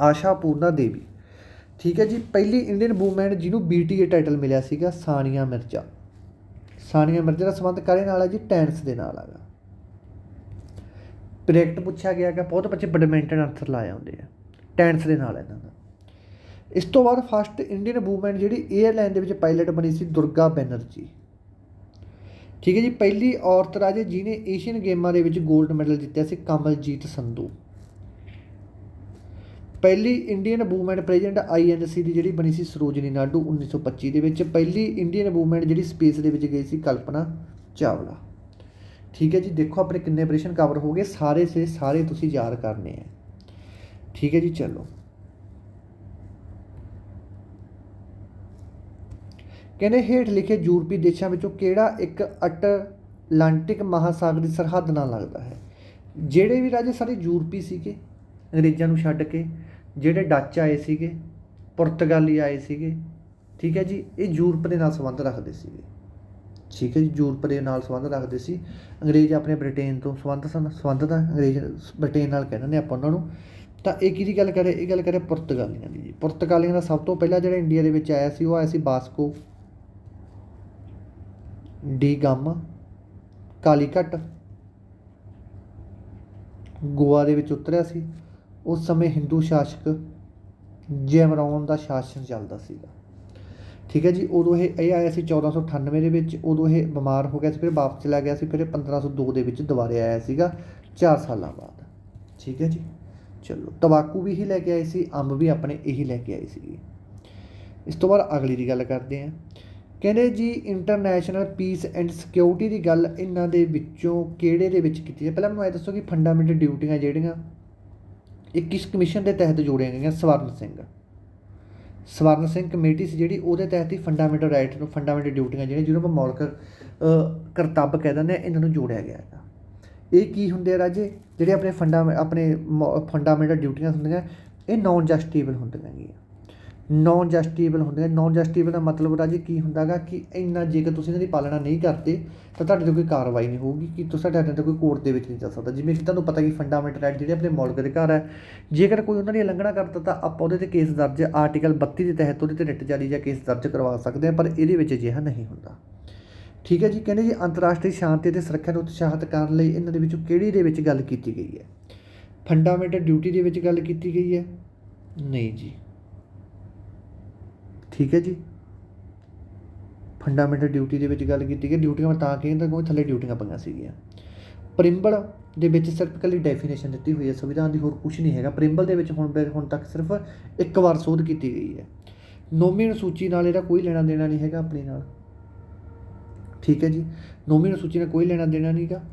ਆਸ਼ਾ ਪੂਰਨਾ ਦੇਵੀ। ਠੀਕ ਹੈ ਜੀ, ਪਹਿਲੀ ਇੰਡੀਅਨ ਵੂਮਨ ਜਿਹਨੂੰ ਬੀਟੀਏ ਟਾਈਟਲ ਮਿਲਿਆ ਸੀਗਾ, ਸਾਨੀਆ ਮਿਰਜ਼ਾ। ਸਾਨੀਆ ਮਿਰਜ਼ਾ ਦਾ ਸੰਬੰਧ ਕਾਹਦੇ ਨਾਲ ਹੈ ਜੀ ਟੈਨਿਸ ਦੇ ਨਾਲ ਹੈਗਾ। ਪ੍ਰੋਜੈਕਟ ਪੁੱਛਿਆ ਗਿਆ ਕਿ ਬਹੁਤ ਬੱਚੇ ਬੈਡਮਿੰਟਨ ਆਨਸਰ ਲਾਏ ਹੁੰਦੇ ਆ। ਟੈਨਿਸ ਦੇ ਨਾਲ ਇਹਨਾਂ ਦਾ। ਇਸ ਤੋਂ ਬਾਅਦ ਫਸਟ ਇੰਡੀਅਨ ਵੂਮਨ ਜਿਹੜੀ 에ਅਰਲਾਈਨ ਦੇ ਵਿੱਚ ਪਾਇਲਟ ਬਣੀ ਸੀ ਦੁਰਗਾ ਬੈਨਰਜੀ। ਠੀਕ ਹੈ ਜੀ, ਪਹਿਲੀ ਔਰਤ ਰਾਜੇ ਜਿਹਨੇ ਏਸ਼ੀਅਨ ਗੇਮਾਂ ਦੇ ਵਿੱਚ 골ਡ ਮੈਡਲ ਜਿੱਤਿਆ ਸੀ ਕਮਲਜੀਤ ਸੰਧੂ। ਪਹਿਲੀ ਇੰਡੀਅਨ ਵੂਮਨ ਪ੍ਰੈਜ਼ੀਡੈਂਟ ਆਈਐਨਸੀ ਦੀ ਜਿਹੜੀ ਬਣੀ ਸੀ ਸਰੋਜਨੀ ਨਾਇਡੂ 1925 ਦੇ ਵਿੱਚ। ਪਹਿਲੀ ਇੰਡੀਅਨ ਵੂਮਨ ਜਿਹੜੀ ਸਪੇਸ ਦੇ ਵਿੱਚ ਗਈ ਸੀ ਕਲਪਨਾ ਚਾਵਲਾ। ਠੀਕ ਹੈ ਜੀ, ਦੇਖੋ ਆਪਣੇ ਕਿੰਨੇ ਪ੍ਰਸ਼ਨ ਕਵਰ ਹੋ ਗਏ। ਸਾਰੇ ਸੇ ਸਾਰੇ ਤੁਸੀਂ ਯਾਦ ਕਰਨੇ ਆ। ਠੀਕ ਹੈ ਜੀ, ਚਲੋ। ਕਹਿੰਦੇ ਹੇਠ ਲਿਖੇ ਯੂਰਪੀ ਦੇਸ਼ਾਂ ਵਿੱਚੋਂ ਕਿਹੜਾ ਇੱਕ ਅਟਲਾਂਟਿਕ ਮਹਾਸਾਗਰ ਦੀ ਸਰਹੱਦ ਨਾਲ ਲੱਗਦਾ ਹੈ? ਜਿਹੜੇ ਵੀ ਰਾਜੇ ਸਾਰੇ ਯੂਰਪੀ ਸੀਗੇ, ਅੰਗਰੇਜ਼ਾਂ ਨੂੰ ਛੱਡ ਕੇ, ਜਿਹੜੇ ਡੱਚ ਆਏ ਸੀਗੇ, ਪੁਰਤਗਾਲੀ ਆਏ ਸੀਗੇ, ਠੀਕ ਹੈ ਜੀ, ਇਹ ਯੂਰਪ ਦੇ ਨਾਲ ਸੰਬੰਧ ਰੱਖਦੇ ਸੀਗੇ। ਠੀਕ ਹੈ ਜੀ, ਯੂਰਪ ਦੇ ਨਾਲ ਸੰਬੰਧ ਰੱਖਦੇ ਸੀ। ਅੰਗਰੇਜ਼ ਆਪਣੇ ਬ੍ਰਿਟੇਨ ਤੋਂ ਸੰਬੰਧ ਸਨ, ਸੰਬੰਧ ਤਾਂ ਅੰਗਰੇਜ਼ ਬ੍ਰਿਟੇਨ ਨਾਲ ਕਹਿੰਦੇ ਨੇ ਆਪਾਂ ਉਹਨਾਂ ਨੂੰ। ਤਾਂ ਇਹ ਕਿਹਦੀ ਗੱਲ ਕਰੇ? ਇਹ ਗੱਲ ਕਰੇ ਪੁਰਤਗਾਲੀਆਂ ਦੀ ਜੀ। ਪੁਰਤਗਾਲੀਆਂ ਦਾ ਸਭ ਤੋਂ ਪਹਿਲਾਂ ਜਿਹੜਾ ਇੰਡੀਆ ਦੇ ਵਿੱਚ ਆਇਆ ਸੀ, ਉਹ ਆਇਆ ਸੀ Vasco. Da Gama Calicut Goa ਦੇ ਵਿੱਚ ਉਤਰਿਆ ਸੀ। ਉਸ ਸਮੇਂ ਹਿੰਦੂ ਸ਼ਾਸਕ ਜੈਮਰੌਨ ਦਾ ਸ਼ਾਸਨ ਚੱਲਦਾ ਸੀਗਾ। ਠੀਕ ਹੈ ਜੀ, ਉਦੋਂ ਇਹ ਇਹ ਆਇਆ ਸੀ 1498 ਦੇ ਵਿੱਚ। ਉਦੋਂ ਇਹ ਬਿਮਾਰ ਹੋ ਗਿਆ ਸੀ, ਫਿਰ ਵਾਪਸ ਚਲਾ ਗਿਆ ਸੀ, ਫਿਰ ਇਹ 1502 ਦੇ ਵਿੱਚ ਦੁਬਾਰੇ ਆਇਆ ਸੀਗਾ 4 ਸਾਲਾਂ ਬਾਅਦ। ਠੀਕ ਹੈ ਜੀ, ਚਲੋ, ਤਬਾਕੂ ਵੀ ਹੀ ਲੈ ਕੇ ਆਏ ਸੀ, ਅੰਬ ਵੀ ਆਪਣੇ ਇਹੀ ਲੈ ਕੇ ਆਏ ਸੀ ਇਸ ਤੋਂ ਬਾਅਦ ਅਗਲੀ ਦੀ ਗੱਲ ਕਰਦੇ ਹਾਂ। ਕਹਿੰਦੇ ਜੀ ਇੰਟਰਨੈਸ਼ਨਲ ਪੀਸ ਐਂਡ ਸਿਕਿਉਰਿਟੀ ਦੀ ਗੱਲ ਇਹਨਾਂ ਦੇ ਵਿੱਚੋਂ ਕਿਹੜੇ ਦੇ ਵਿੱਚ ਕੀਤੀ ਹੈ? ਪਹਿਲਾਂ ਮੈਨੂੰ ਇਹ ਦੱਸੋ ਕਿ ਫੰਡਾਮੈਂਟਲ ਡਿਊਟੀਆਂ ਜਿਹੜੀਆਂ ਇਹ ਕਿਸ ਕਮਿਸ਼ਨ ਦੇ ਤਹਿਤ ਜੋੜੀਆਂ ਗਈਆਂ? ਸਵਰਨ ਸਿੰਘ। ਸਵਰਨ ਸਿੰਘ ਕਮੇਟੀ ਸੀ ਜਿਹੜੀ ਉਹਦੇ ਤਹਿਤ ਹੀ ਫੰਡਾਮੈਂਟਲ ਰਾਈਟ ਨੂੰ ਫੰਡਾਮੈਂਟਲ ਡਿਊਟੀਆਂ ਜਿਹੜੀਆਂ ਜਿਹਨੂੰ ਆਪਾਂ ਮੌਲਿਕ ਅ, ਕਰਤੱਵ ਕਹਿ ਦਿੰਦੇ ਆ ਇਹਨਾਂ ਨੂੰ ਜੋੜਿਆ ਗਿਆ ਹੈਗਾ। ਇਹ ਕੀ ਹੁੰਦੇ ਆ ਰਾਜੇ? ਜਿਹੜੇ ਆਪਣੇ ਫੰਡਾ ਆਪਣੇ ਫੰਡਾਮੈਂਟਲ ਡਿਊਟੀਆਂ ਹੁੰਦੀਆਂ ਇਹ ਨਾਨ ਜਸਟੀਬਲ ਹੁੰਦੀਆਂ ਹੈਗੀਆਂ ਨੋਨ ਜਸਟੀਬਲ ਹੁੰਦੇ ਆ। ਨੋਨ ਜਸਟੀਬਲ ਦਾ ਮਤਲਬ ਰਾਜੇ ਕੀ ਹੁੰਦਾ ਹੁੰਦਾਗਾ ਕਿ ਇੰਨਾ ਜੇਕਰ ਤੁਸੀਂ ਇਹਨਾਂ ਦੀ ਪਾਲਣਾ ਨਹੀਂ ਕਰਦੇ, ਤਾਂ ਤੁਹਾਡੇ ਤੇ ਕੋਈ ਕਾਰਵਾਈ ਨਹੀਂ ਹੋਊਗੀ, ਕਿ ਤੁਸੀਂ ਤੁਹਾਡੇ ਤੇ ਕੋਈ ਕੋਰਟ ਦੇ ਵਿੱਚ ਨਹੀਂ ਜਾ ਸਕਦਾ। ਜਿਵੇਂ ਕਿ ਤੁਹਾਨੂੰ ਪਤਾ ਕਿ ਫੰਡਾਮੈਂਟਲ ਰਾਈਟ ਜਿਹੜੇ ਆਪਣੇ ਮੌਲਿਕ ਅਧਿਕਾਰ ਹੈ, ਜੇਕਰ ਕੋਈ ਉਹਨਾਂ ਦੀ ਉਲੰਘਣਾ ਕਰਦਾ, ਤਾਂ ਆਪਾਂ ਉਹਦੇ ਤੇ ਕੇਸ ਦਰਜ ਆਰਟੀਕਲ 32 ਦੇ ਤਹਿਤ ਉਹਦੇ ਤੇ ਰਿਟ ਜਾਰੀ ਜਾਂ ਕੇਸ ਦਰਜ ਕਰਵਾ ਸਕਦੇ ਹਾਂ ਪਰ ਇਹਦੇ ਵਿੱਚ ਅਜਿਹਾ ਨਹੀਂ ਹੁੰਦਾ। ਠੀਕ ਹੈ ਜੀ, ਕਹਿੰਦੇ ਜੀ, ਅੰਤਰਰਾਸ਼ਟਰੀ ਸ਼ਾਂਤੀ ਅਤੇ ਸੁਰੱਖਿਆ ਨੂੰ ਉਤਸ਼ਾਹਿਤ ਕਰਨ ਲਈ ਇਹਨਾਂ ਦੇ ਵਿੱਚੋਂ ਕਿਹੜੀ ਦੇ ਵਿੱਚ ਗੱਲ ਕੀਤੀ ਗਈ ਹੈ? ਫੰਡਾਮੈਂਟਲ ਡਿਊਟੀ ਦੇ ਵਿੱਚ ਗੱਲ ਕੀਤੀ ਗਈ ਹੈ? ਨਹੀਂ ਜੀ। ਠੀਕ ਹੈ ਜੀ। ਫੰਡਾਮੈਂਟਲ ਡਿਊਟੀ ਦੇ ਵਿੱਚ ਗੱਲ ਕੀਤੀ ਕਿ ਡਿਊਟੀਆਂ ਮੈਂ ਤਾਂ ਕਹਿੰਦਾ ਕਿਉਂਕਿ ਥੱਲੇ ਡਿਊਟੀਆਂ ਪਈਆਂ ਸੀਗੀਆਂ। ਪ੍ਰਿੰਬਲ ਦੇ ਵਿੱਚ ਸਿਰਫ ਇਕੱਲੀ ਡੈਫੀਨੇਸ਼ਨ ਦਿੱਤੀ ਹੋਈ ਹੈ, ਸੰਵਿਧਾਨ ਦੀ ਹੋਰ ਕੁਝ ਨਹੀਂ ਹੈਗਾ। ਪ੍ਰਿੰਬਲ ਦੇ ਵਿੱਚ ਹੁਣ ਵੇ- ਹੁਣ ਤੱਕ ਸਿਰਫ ਇੱਕ ਵਾਰ ਸੋਧ ਕੀਤੀ ਗਈ ਹੈ। ਨੌਵੀਂ ਅਨੁਸੂਚੀ ਨਾਲ ਇਹਦਾ ਕੋਈ ਲੈਣਾ ਦੇਣਾ ਨਹੀਂ ਹੈਗਾ ਆਪਣੇ ਨਾਲ। ਠੀਕ ਹੈ ਜੀ। ਨੌਵੀਂ ਅਨੁਸੂਚੀ ਨਾਲ ਕੋਈ ਲੈਣਾ ਦੇਣਾ ਨਹੀਂਗਾ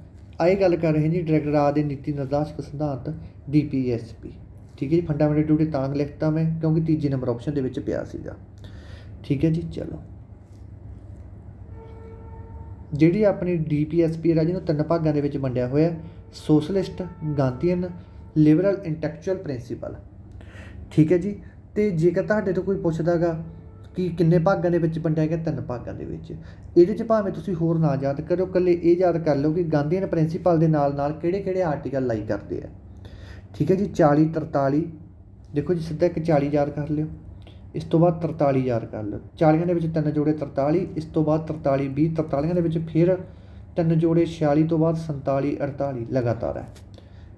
ਆਏ ਗੱਲ ਕਰ ਰਹੇ ਜੀ, ਡਾਇਰੈਕਟਰ ਆ ਦੇ ਨੀਤੀ ਨਿਰਦੇਸ਼ਕ ਸਿਧਾਂਤ ਡੀਪੀਐਸਪੀ ਠੀਕ ਹੈ ਜੀ ਫੰਡਾਮੈਂਟਲ ਡਿਊਟੀ ਤਾਂ ਲਿਖਤਾ ਮੈਂ, ਕਿਉਂਕਿ ਤੀਜੇ ਨੰਬਰ ਆਪਸ਼ਨ ਦੇ ਵਿੱਚ ਪਿਆ ਸੀਗਾ। ਠੀਕ ਹੈ ਜੀ, ਚਲੋ। ਜਿਹੜੀ ਆਪਣੀ ਡੀਪੀਐਸਪੀ ਰਾਜ ਨੂੰ ਤਿੰਨ ਭਾਗਾਂ ਦੇ ਵਿੱਚ ਵੰਡਿਆ ਹੋਇਆ socialist, Gandhian, liberal intellectual principle. ਠੀਕ ਹੈ ਜੀ, ਤੇ ਜੇਕਰ ਤੁਹਾਡੇ ਤੋਂ ਕੋਈ ਪੁੱਛਦਾਗਾ ਕਿ ਕਿੰਨੇ ਭਾਗਾਂ ਦੇ ਵਿੱਚ ਵੰਡਿਆ ਗਿਆ, ਤਿੰਨ ਭਾਗਾਂ ਦੇ ਵਿੱਚ। ਇਹਦੇ ਚ ਭਾਵੇਂ ਤੁਸੀਂ ਹੋਰ ਨਾ ਯਾਦ ਕਰੋ ਇਕੱਲੇ ਇਹ ਯਾਦ ਕਰ ਲਓ ਕਿ ਗਾਂਧੀਅਨ ਪ੍ਰਿੰਸੀਪਲ ਦੇ ਨਾਲ ਨਾਲ ਕਿਹੜੇ ਕਿਹੜੇ ਆਰਟੀਕਲ ਲਾਈ ਕਰਦੇ ਆ। ਠੀਕ ਹੈ ਜੀ 40 43 ਦੇਖੋ ਜੀ, ਸਿੱਧਾ ਇੱਕ 40 ਯਾਦ ਕਰ ਲਿਓ। ਇਸ ਤੋਂ ਬਾਅਦ 43 ਯਾਦ ਕਰ ਲਓ। 40 ਦੇ ਵਿੱਚ ਤਿੰਨ ਜੋੜੇ 43 ਇਸ ਤੋਂ ਬਾਅਦ 43 20 43 ਦੇ ਵਿੱਚ ਫਿਰ ਤਿੰਨ ਜੋੜੇ 46 ਤੋਂ ਬਾਅਦ 47 48 ਲਗਾਤਾਰ ਹੈ।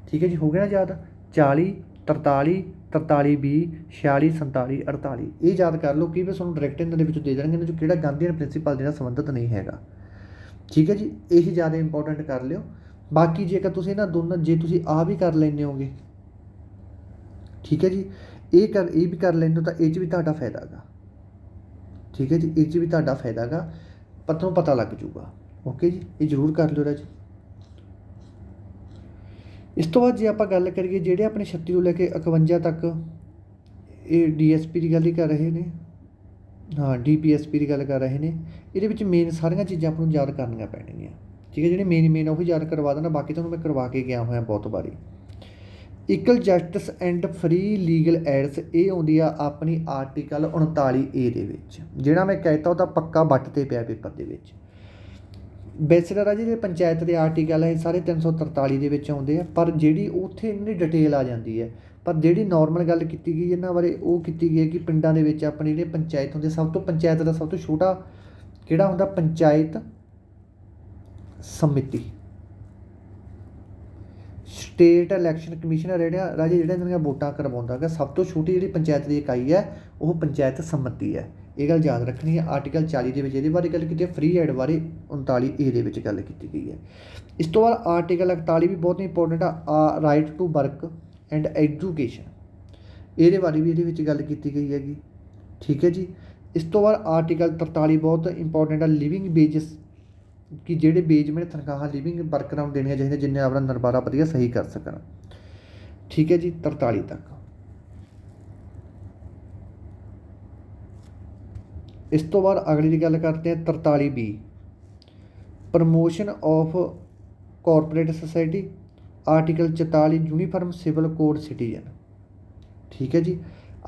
ਠੀਕ ਹੈ ਜੀ, ਹੋ ਗਿਆ ਨਾ ਯਾਦ? 40 43 43 20 46 47 48 ਇਹ ਯਾਦ ਕਰ ਲਓ ਕਿ ਵੀ ਤੁਹਾਨੂੰ ਡਾਇਰੈਕਟ ਇਹਨਾਂ ਦੇ ਵਿੱਚੋਂ ਦੇ ਦੇਣਗੇ ਇਹਨਾਂ 'ਚੋਂ ਕਿਹੜਾ ਗਾਂਧੀਅਨ ਪ੍ਰਿੰਸੀਪਲ ਦੇ ਨਾਲ ਸੰਬੰਧਿਤ ਨਹੀਂ ਹੈਗਾ। ਠੀਕ ਹੈ ਜੀ, ਇਹ ਜ਼ਿਆਦਾ ਇੰਪੋਰਟੈਂਟ ਕਰ ਲਿਓ। ਬਾਕੀ ਜੇਕਰ ਤੁਸੀਂ ਇਹਨਾਂ ਦੋਨਾਂ, ਜੇ ਤੁਸੀਂ ਆ ਵੀ ਕਰ ਲੈਂਦੇ ਹੋਗੇ। ਠੀਕ ਹੈ ਜੀ ਇਹ ਕਰ, ਇਹ ਵੀ ਕਰ ਲੈਂਦੇ ਹੋ ਤਾਂ ਇਹ 'ਚ ਵੀ ਤੁਹਾਡਾ ਫਾਇਦਾ ਹੈਗਾ। ਠੀਕ ਹੈ ਜੀ, ਇਹ 'ਚ ਵੀ ਤੁਹਾਡਾ ਫਾਇਦਾ ਹੈਗਾ ਪਰ ਤੁਹਾਨੂੰ ਪਤਾ ਲੱਗ ਜੂਗਾ ਓਕੇ ਜੀ, ਇਹ ਜ਼ਰੂਰ ਕਰ ਲਿਓ ਰਾਜੀ। ਇਸ ਤੋਂ ਬਾਅਦ ਜੇ ਆਪਾਂ ਗੱਲ ਕਰੀਏ ਜਿਹੜੇ ਆਪਣੇ 36 ਤੋਂ ਲੈ ਕੇ 51 ਤੱਕ ਇਹ ਡੀਐਸਪੀ ਦੀ ਗੱਲ ਹੀ ਕਰ ਰਹੇ ਨੇ। ਹਾਂ ਡੀਪੀਐਸਪੀ ਦੀ ਗੱਲ ਕਰ ਰਹੇ ਨੇ। ਇਹਦੇ ਵਿੱਚ ਮੇਨ ਸਾਰੀਆਂ ਚੀਜ਼ਾਂ ਆਪਾਂ ਨੂੰ ਯਾਦ ਕਰਨੀਆਂ ਪੈਣਗੀਆਂ। ਠੀਕ ਹੈ, ਜਿਹੜੇ ਮੇਨ ਮੇਨ ਉਹ ਵੀ ਯਾਦ ਕਰਵਾ ਦੇਣਾ। ਬਾਕੀ ਤੁਹਾਨੂੰ ਮੈਂ ਕਰਵਾ ਕੇ ਗਿਆ ਹੋਇਆ ਬਹੁਤ ਵਾਰੀ। Equal justice and free legal aids ਇਹ ਆਉਂਦੀ ਆ ਆਪਣੀ ਆਰਟੀਕਲ 39 ਏ ਦੇ ਵਿੱਚ। ਜਿਹੜਾ ਮੈਂ ਕਹਿਤਾ ਉਹ ਤਾਂ ਪੱਕਾ ਵੱਟ ਤੇ ਪਿਆ ਪੇਪਰ ਦੇ ਵਿੱਚ। ਬੈਚਲਰ ਆ ਜਿਹੜੇ ਪੰਚਾਇਤ ਦੇ ਆਰਟੀਕਲ ਹੈ ਇਹ ਸਾਰੇ 343 ਦੇ ਵਿੱਚ ਆਉਂਦੇ ਆ, ਪਰ ਜਿਹੜੀ ਉੱਥੇ ਇੰਨੀ ਡਿਟੇਲ ਆ ਜਾਂਦੀ ਹੈ, ਪਰ ਜਿਹੜੀ ਨਾਰਮਲ ਗੱਲ ਕੀਤੀ ਗਈ ਇਹਨਾਂ ਬਾਰੇ, ਉਹ ਕੀਤੀ ਗਈ ਹੈ ਕਿ ਪਿੰਡਾਂ ਦੇ ਵਿੱਚ ਆਪਣੇ ਜਿਹੜੇ ਪੰਚਾਇਤ ਹੁੰਦੇ, ਸਭ ਤੋਂ ਪੰਚਾਇਤ ਦਾ ਸਭ ਤੋਂ ਛੋਟਾ ਕਿਹੜਾ ਹੁੰਦਾ? Panchayat samiti. State election commissioner ਜਿਹੜਾ ਰਾਜੇ ਜਿਹੜਾ ਇਹਨਾਂ ਦੀਆਂ ਵੋਟਾਂ ਕਰਵਾਉਂਦਾ ਹੈਗਾ, ਸਭ ਤੋਂ ਛੋਟੀ ਜਿਹੜੀ ਪੰਚਾਇਤ ਦੀ ਇਕਾਈ ਹੈ, ਉਹ ਪੰਚਾਇਤ ਸੰਮਤੀ ਹੈ। ਇਹ ਗੱਲ ਯਾਦ ਰੱਖਣੀ ਹੈ ਆਰਟੀਕਲ 40 ਦੇ ਵਿੱਚ ਇਹਦੇ ਬਾਰੇ ਗੱਲ ਕੀਤੀ ਹੈ ਫ੍ਰੀ ਐਡ ਬਾਰੇ 39 ਏ ਦੇ ਵਿੱਚ ਗੱਲ ਕੀਤੀ ਗਈ ਹੈ। ਇਸ ਤੋਂ ਬਾਅਦ ਆਰਟੀਕਲ 41 ਵੀ ਬਹੁਤ ਇੰਪੋਰਟੈਂਟ ਆ right to work and education ਇਹਦੇ ਬਾਰੇ ਵੀ ਇਹਦੇ ਵਿੱਚ ਗੱਲ ਕੀਤੀ ਗਈ ਹੈਗੀ। ਠੀਕ ਹੈ ਜੀ। ਇਸ ਤੋਂ ਬਾਅਦ ਆਰਟੀਕਲ 43 ਬਹੁਤ ਇੰਪੋਰਟੈਂਟ ਆ ਲਿਵਿੰਗ ਵੇਜਸ ਕਿ ਜਿਹੜੇ ਬੇਜਮੈਂਟ ਤਨਖਾਹਾਂ ਲਿਵਿੰਗ ਵਰਕਰਾਂ ਨੂੰ ਦੇਣੀਆਂ ਚਾਹੀਦੀਆਂ, ਜਿੰਨੇ ਆਪਣਾ ਨਰਬਾਰਾ ਵਧੀਆ ਸਹੀ ਕਰ ਸਕਣ। ਠੀਕ ਹੈ ਜੀ 43 ਤੱਕ। ਇਸ ਤੋਂ ਬਾਅਦ ਅਗਲੀ ਦੀ ਗੱਲ ਕਰਦੇ ਹਾਂ 43 B. Promotion of corporate society article 44 uniform civil code citizen ਠੀਕ ਹੈ ਜੀ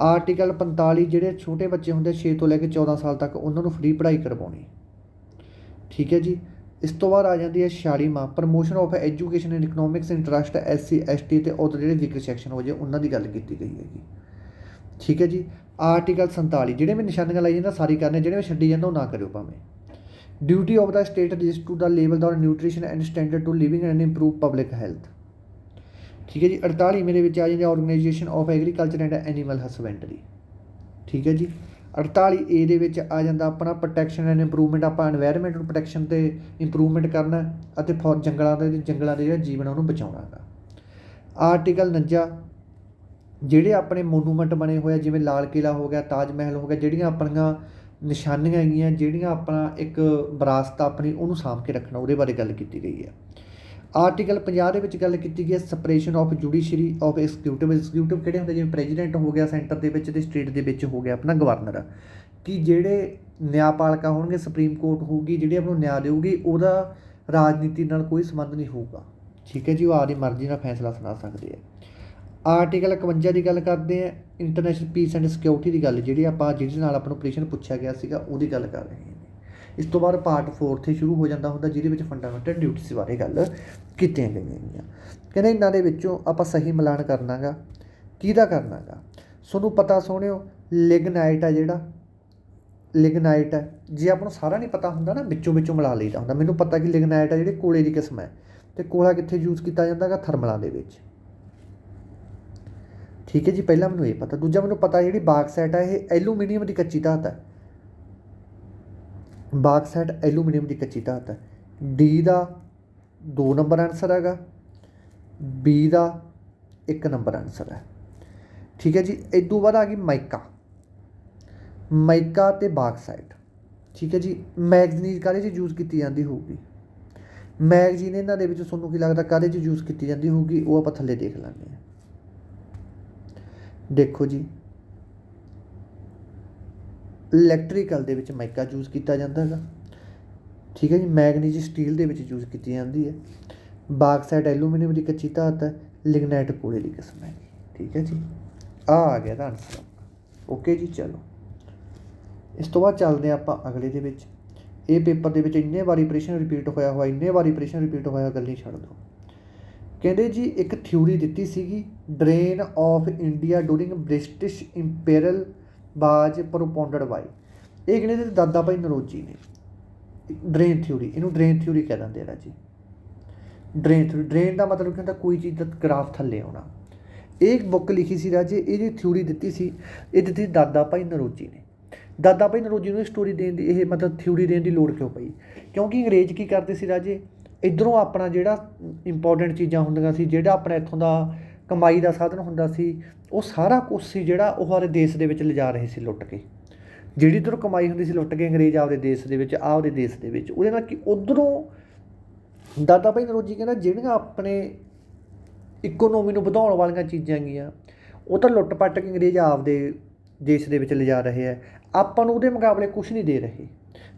ਆਰਟੀਕਲ 45 ਜਿਹੜੇ ਛੋਟੇ ਬੱਚੇ ਹੁੰਦੇ 6 ਤੋਂ ਲੈ ਕੇ 14 ਸਾਲ ਤੱਕ, ਉਹਨਾਂ ਨੂੰ ਫ੍ਰੀ ਪੜ੍ਹਾਈ ਕਰਵਾਉਣੀ। ਠੀਕ ਹੈ ਜੀ ਇਸ ਤੋਂ ਬਾਅਦ ਆ ਜਾਂਦੀ ਹੈ ਛਿਆਲੀਵਾਂ promotion of education and economics interest SC ST ਤੇ ਉਹ ਜਿਹੜੇ ਵੀਕਰ ਸੈਕਸ਼ਨ ਹੋ ਜੇ, ਉਹਨਾਂ ਦੀ ਗੱਲ ਕੀਤੀ ਗਈ ਹੈਗੀ। ਠੀਕ ਹੈ ਜੀ? ਆਰਟੀਕਲ 47 ਜਿਹੜੇ ਮੈਂ ਨਿਸ਼ਾਨੀਆਂ ਲਾਈ ਜਾਂਦਾ ਸਾਰੀ ਕਰਨੇ, ਜਿਹੜੇ ਮੈਂ ਛੱਡੀ ਜਾਂਦਾ, ਉਹ ਨਾ ਕਰਿਓ ਭਾਵੇਂ। Duty of the state raise to the level the nutrition and standard to living and improve public health ਠੀਕ ਹੈ ਜੀ? 48 ਮੇਰੇ ਵਿੱਚ ਆ ਜਾਂਦੀ organisation of agriculture and animal husbandry ਠੀਕ ਹੈ ਜੀ? ਅਠਤਾਲੀ ਏ ਦੇ ਵਿੱਚ ਆ ਜਾਂਦਾ ਆਪਣਾ ਪ੍ਰੋਟੈਕਸ਼ਨ ਐਂਡ ਇੰਪਰੂਵਮੈਂਟ ਆਪਾਂ ਇਨਵਾਇਰਮੈਂਟ ਨੂੰ ਪ੍ਰੋਟੈਕਸ਼ਨ 'ਤੇ ਇੰਪਰੂਵਮੈਂਟ ਕਰਨਾ ਅਤੇ ਫੋਰ ਜੰਗਲਾਂ ਦੇ ਜੰਗਲਾਂ ਦੇ ਜਿਹੜਾ ਜੀਵਨ ਉਹਨੂੰ ਬਚਾਉਣਾ ਹੈਗਾ। ਆਰਟੀਕਲ ਉਣੰਜਾ, ਜਿਹੜੇ ਆਪਣੇ ਮੋਨੂਮੈਂਟ ਬਣੇ ਹੋਏ ਆ, ਜਿਵੇਂ ਲਾਲ ਕਿਲ੍ਹਾ ਹੋ ਗਿਆ, ਤਾਜ ਮਹਿਲ ਹੋ ਗਿਆ, ਜਿਹੜੀਆਂ ਆਪਣੀਆਂ ਨਿਸ਼ਾਨੀਆਂ ਹੈਗੀਆਂ, ਜਿਹੜੀਆਂ ਆਪਣਾ ਇੱਕ ਵਿਰਾਸਤ ਆਪਣੀ, ਉਹਨੂੰ ਸਾਂਭ ਕੇ ਰੱਖਣਾ, ਉਹਦੇ ਬਾਰੇ ਗੱਲ ਕੀਤੀ ਗਈ ਹੈ ਆਰਟੀਕਲ 50 ਦੇ ਵਿੱਚ ਗੱਲ ਕੀਤੀ ਗਈ ਹੈ separation of judiciary of executive executive ਕਿਹੜੇ ਹੁੰਦੇ? ਜਿਵੇਂ ਪ੍ਰੈਜ਼ੀਡੈਂਟ ਹੋ ਗਿਆ ਸੈਂਟਰ ਦੇ ਵਿੱਚ ਤੇ ਸਟੇਟ ਦੇ ਵਿੱਚ ਹੋ ਗਿਆ ਆਪਣਾ ਗਵਰਨਰ ਕਿ ਜਿਹੜੇ ਨਿਆਂਪਾਲਕਾ ਹੋਣਗੇ, ਸੁਪਰੀਮ ਕੋਰਟ ਹੋਊਗੀ, ਜਿਹੜੀ ਆਪ ਨੂੰ ਨਿਆਂ ਦੇਊਗੀ, ਉਹਦਾ ਰਾਜਨੀਤੀ ਨਾਲ ਕੋਈ ਸੰਬੰਧ ਨਹੀਂ ਹੋਊਗਾ। ਠੀਕ ਹੈ ਜੀ, ਉਹ ਆਪਦੀ ਮਰਜ਼ੀ ਨਾਲ ਫੈਸਲਾ ਸੁਣਾ ਸਕਦੇ ਆ। ਆਰਟੀਕਲ 51 ਦੀ ਗੱਲ ਕਰਦੇ ਆ ਇੰਟਰਨੈਸ਼ਨਲ ਪੀਸ ਐਂਡ ਸਿਕਿਉਰਿਟੀ ਦੀ ਗੱਲ, ਜਿਹੜੀ ਆਪਾਂ, ਜਿਹਦੇ ਨਾਲ ਆਪਾਂ ਨੂੰ ਪ੍ਰਸ਼ਨ ਪੁੱਛਿਆ ਗਿਆ ਸੀਗਾ, ਉਹਦੀ ਗੱਲ ਕਰ ਰਹੇ ਹਾਂ। ਇਸ ਤੋਂ ਬਾਅਦ ਪਾਰਟ 4 ਤੇ ਸ਼ੁਰੂ ਹੋ ਜਾਂਦਾ ਹੁੰਦਾ, ਜਿਹਦੇ ਵਿੱਚ ਫੰਡਾਮੈਂਟਲ ਡਿਊਟੀਜ਼ ਬਾਰੇ ਗੱਲ ਕੀਤੀਆਂ ਗਈਆਂ ਹੈਗੀਆਂ। ਕਹਿੰਦੇ ਇਹਨਾਂ ਦੇ ਵਿੱਚੋਂ ਆਪਾਂ ਸਹੀ ਮਿਲਾਨ ਕਰਨਾਗਾ, ਕਿਹਦਾ ਕਰਨਾਗਾ? ਤੁਹਾਨੂੰ ਪਤਾ ਸੋਹਣਿਓ ਲਿਗਨਾਈਟ ਆ ਜਿਹੜਾ। ਲਿਗਨਾਈਟ ਹੈ ਜੇ ਆਪਾਂ ਨੂੰ ਸਾਰਾ ਨਹੀਂ ਪਤਾ ਹੁੰਦਾ ਨਾ, ਵਿੱਚੋਂ ਵਿੱਚੋਂ ਮਿਲਾ ਲਈਦਾ ਹੁੰਦਾ। ਮੈਨੂੰ ਪਤਾ ਕਿ ਲਿਗਨਾਈਟ ਆ ਜਿਹੜੇ ਕੋਲੇ ਦੀ ਕਿਸਮ ਹੈ। ਤੇ ਕੋਲਾ ਕਿੱਥੇ ਯੂਜ਼ ਕੀਤਾ ਜਾਂਦਾਗਾ? ਥਰਮਲਾਂ ਦੇ ਵਿੱਚ। ਠੀਕ ਹੈ ਜੀ, ਪਹਿਲਾਂ ਮੈਨੂੰ ਇਹ ਪਤਾ। ਦੂਜਾ ਮੈਨੂੰ ਪਤਾ ਜਿਹੜੀ ਬਾਕਸਾਈਟ ਹੈ ਇਹ ਐਲੂਮੀਨੀਅਮ ਦੀ ਕੱਚੀ ਧਾਤ ਹੈ। ਬਾਕਸਾਈਟ ਐਲੂਮੀਨੀਅਮ ਦੀ ਕੱਚੀ ਧਾਤ ਹੈ। ਡੀ ਦਾ ਦੋ ਨੰਬਰ ਆਨਸਰ ਹੈਗਾ। ਬੀ ਦਾ ਇੱਕ ਨੰਬਰ ਆਨਸਰ ਹੈ। ਠੀਕ ਹੈ ਜੀ, ਇਸ ਤੋਂ ਬਾਅਦ ਆ ਗਈ ਮਾਈਕਾ ਮਾਈਕਾ ਤੇ ਬਾਕਸਾਈਟ ਠੀਕ ਹੈ ਜੀ, ਮੈਗਜ਼ੀਨ ਕਾਹਦੇ 'ਚ ਯੂਜ਼ ਕੀਤੀ ਜਾਂਦੀ ਹੋਊਗੀ? ਮੈਗਜ਼ੀਨ ਇਹਨਾਂ ਦੇ ਵਿੱਚ ਤੁਹਾਨੂੰ ਕੀ ਲੱਗਦਾ ਕਾਹਦੇ 'ਚ ਯੂਜ਼ ਕੀਤੀ ਜਾਂਦੀ ਹੋਊਗੀ? ਉਹ ਆਪਾਂ ਥੱਲੇ ਦੇਖ ਲੈਂਦੇ ਹਾਂ। ਦੇਖੋ ਜੀ ਇਲੈਕਟ੍ਰੀਕਲ ਦੇ ਵਿੱਚ ਮਾਈਕਾ ਯੂਜ਼ ਕੀਤਾ ਜਾਂਦਾ ਹੈਗਾ। ਠੀਕ ਹੈ ਜੀ, ਮੈਗਨੀਜ਼ ਸਟੀਲ ਦੇ ਵਿੱਚ ਯੂਜ਼ ਕੀਤੀ ਜਾਂਦੀ ਹੈ। ਬਾਕਸਾਈਟ ਐਲੂਮੀਨੀਅਮ ਦੀ ਕੱਚੀ ਧਾਤ ਹੈ ਲਿਗਨਾਈਟ ਕੋਲੇ ਦੀ ਕਿਸਮ ਹੈ ਠੀਕ ਹੈ ਜੀ ਆ ਆ ਗਿਆ ਦਾ ਆਨਸਰ ਓਕੇ ਜੀ, ਚਲੋ। ਇਸ ਤੋਂ ਬਾਅਦ ਚੱਲਦੇ ਹਾਂ ਆਪਾਂ ਅਗਲੇ ਦੇ ਵਿੱਚ। ਇਹ ਪੇਪਰ ਦੇ ਵਿੱਚ ਇੰਨੇ ਵਾਰੀ ਪ੍ਰਸ਼ਨ ਰਿਪੀਟ ਹੋਇਆ ਹੋਇਆ, ਇੰਨੇ ਵਾਰੀ ਪ੍ਰਸ਼ਨ ਰਿਪੀਟ ਹੋਇਆ, ਗੱਲ ਨਹੀਂ ਛੱਡ ਦਿਓ। ਕਹਿੰਦੇ ਜੀ, ਇੱਕ ਥਿਊਰੀ ਦਿੱਤੀ ਸੀਗੀ drain of India during British imperial ਬਾਜ ਪ੍ਰੋਪੌਂਡਡ ਬਾਈ ਇਹ ਕਹਿੰਦੇ ਤੇ ਦਾਦਾ ਭਾਈ ਨਰੋਜੀ ਨੇ। Drain theory. ਇਹਨੂੰ ਡਰੇਨ ਥਿਊਰੀ ਕਹਿ ਦਿੰਦੇ ਆ ਰਾਜੀ। Drain theory. ਡਰੇਨ ਦਾ ਮਤਲਬ ਕੀ ਹੁੰਦਾ? ਕੋਈ ਚੀਜ਼ ਦਾ ਗ੍ਰਾਫ ਥੱਲੇ ਆਉਣਾ। ਇਹ ਇੱਕ ਬੁੱਕ ਲਿਖੀ ਸੀ ਰਾਜੇ। ਇਹ ਜਿਹੜੀ ਥਿਊਰੀ ਦਿੱਤੀ ਸੀ, ਇਹ ਦਿੱਤੀ ਦਾਦਾ ਭਾਈ ਨਰੋਜੀ ਨੇ। ਦਾਦਾ ਭਾਈ ਨਰੋਜੀ ਨੂੰ ਇਹ ਸਟੋਰੀ ਦੇਣ ਦੀ, ਇਹ ਮਤਲਬ ਥਿਊਰੀ ਦੇਣ ਦੀ ਲੋੜ ਕਿਉਂ ਪਈ? ਕਿਉਂਕਿ ਅੰਗਰੇਜ਼ ਕੀ ਕਰਦੇ ਸੀ ਰਾਜੇ? ਇਧਰੋਂ ਆਪਣਾ ਜਿਹੜਾ ਇੰਪੋਰਟੈਂਟ ਚੀਜ਼ਾਂ ਹੁੰਦੀਆਂ ਸੀ, ਜਿਹੜਾ ਆਪਣਾ ਇੱਥੋਂ ਦਾ ਕਮਾਈ ਦਾ ਸਾਧਨ ਹੁੰਦਾ ਸੀ ਉਹ ਸਾਰਾ ਕੁਝ ਸੀ ਜਿਹੜਾ ਉਹ ਸਾਰੇ ਦੇਸ਼ ਦੇ ਵਿੱਚ ਲਿਜਾ ਰਹੇ ਸੀ ਲੁੱਟ ਕੇ। ਜਿਹੜੀ ਇੱਧਰੋਂ ਕਮਾਈ ਹੁੰਦੀ ਸੀ ਲੁੱਟ ਕੇ ਅੰਗਰੇਜ਼ ਆਪਦੇ ਦੇਸ਼ ਦੇ ਵਿੱਚ, ਆਪਦੇ ਦੇਸ਼ ਦੇ ਵਿੱਚ। ਉਹਦੇ ਨਾਲ ਕਿ ਉਧਰੋਂ ਦਾਦਾ ਭਾਈ ਨਰੋਜੀ ਕਹਿੰਦਾ ਜਿਹੜੀਆਂ ਆਪਣੇ ਇਕਨੋਮੀ ਨੂੰ ਵਧਾਉਣ ਵਾਲੀਆਂ ਚੀਜ਼ਾਂ ਗੀਆਂ, ਉਹ ਤਾਂ ਲੁੱਟ ਪੱਟ ਕੇ ਅੰਗਰੇਜ਼ ਆਪਦੇ ਦੇਸ਼ ਦੇ ਵਿੱਚ ਲਿਜਾ ਰਹੇ ਆ। ਆਪਾਂ ਨੂੰ ਉਹਦੇ ਮੁਕਾਬਲੇ ਕੁਝ ਨਹੀਂ ਦੇ ਰਹੇ।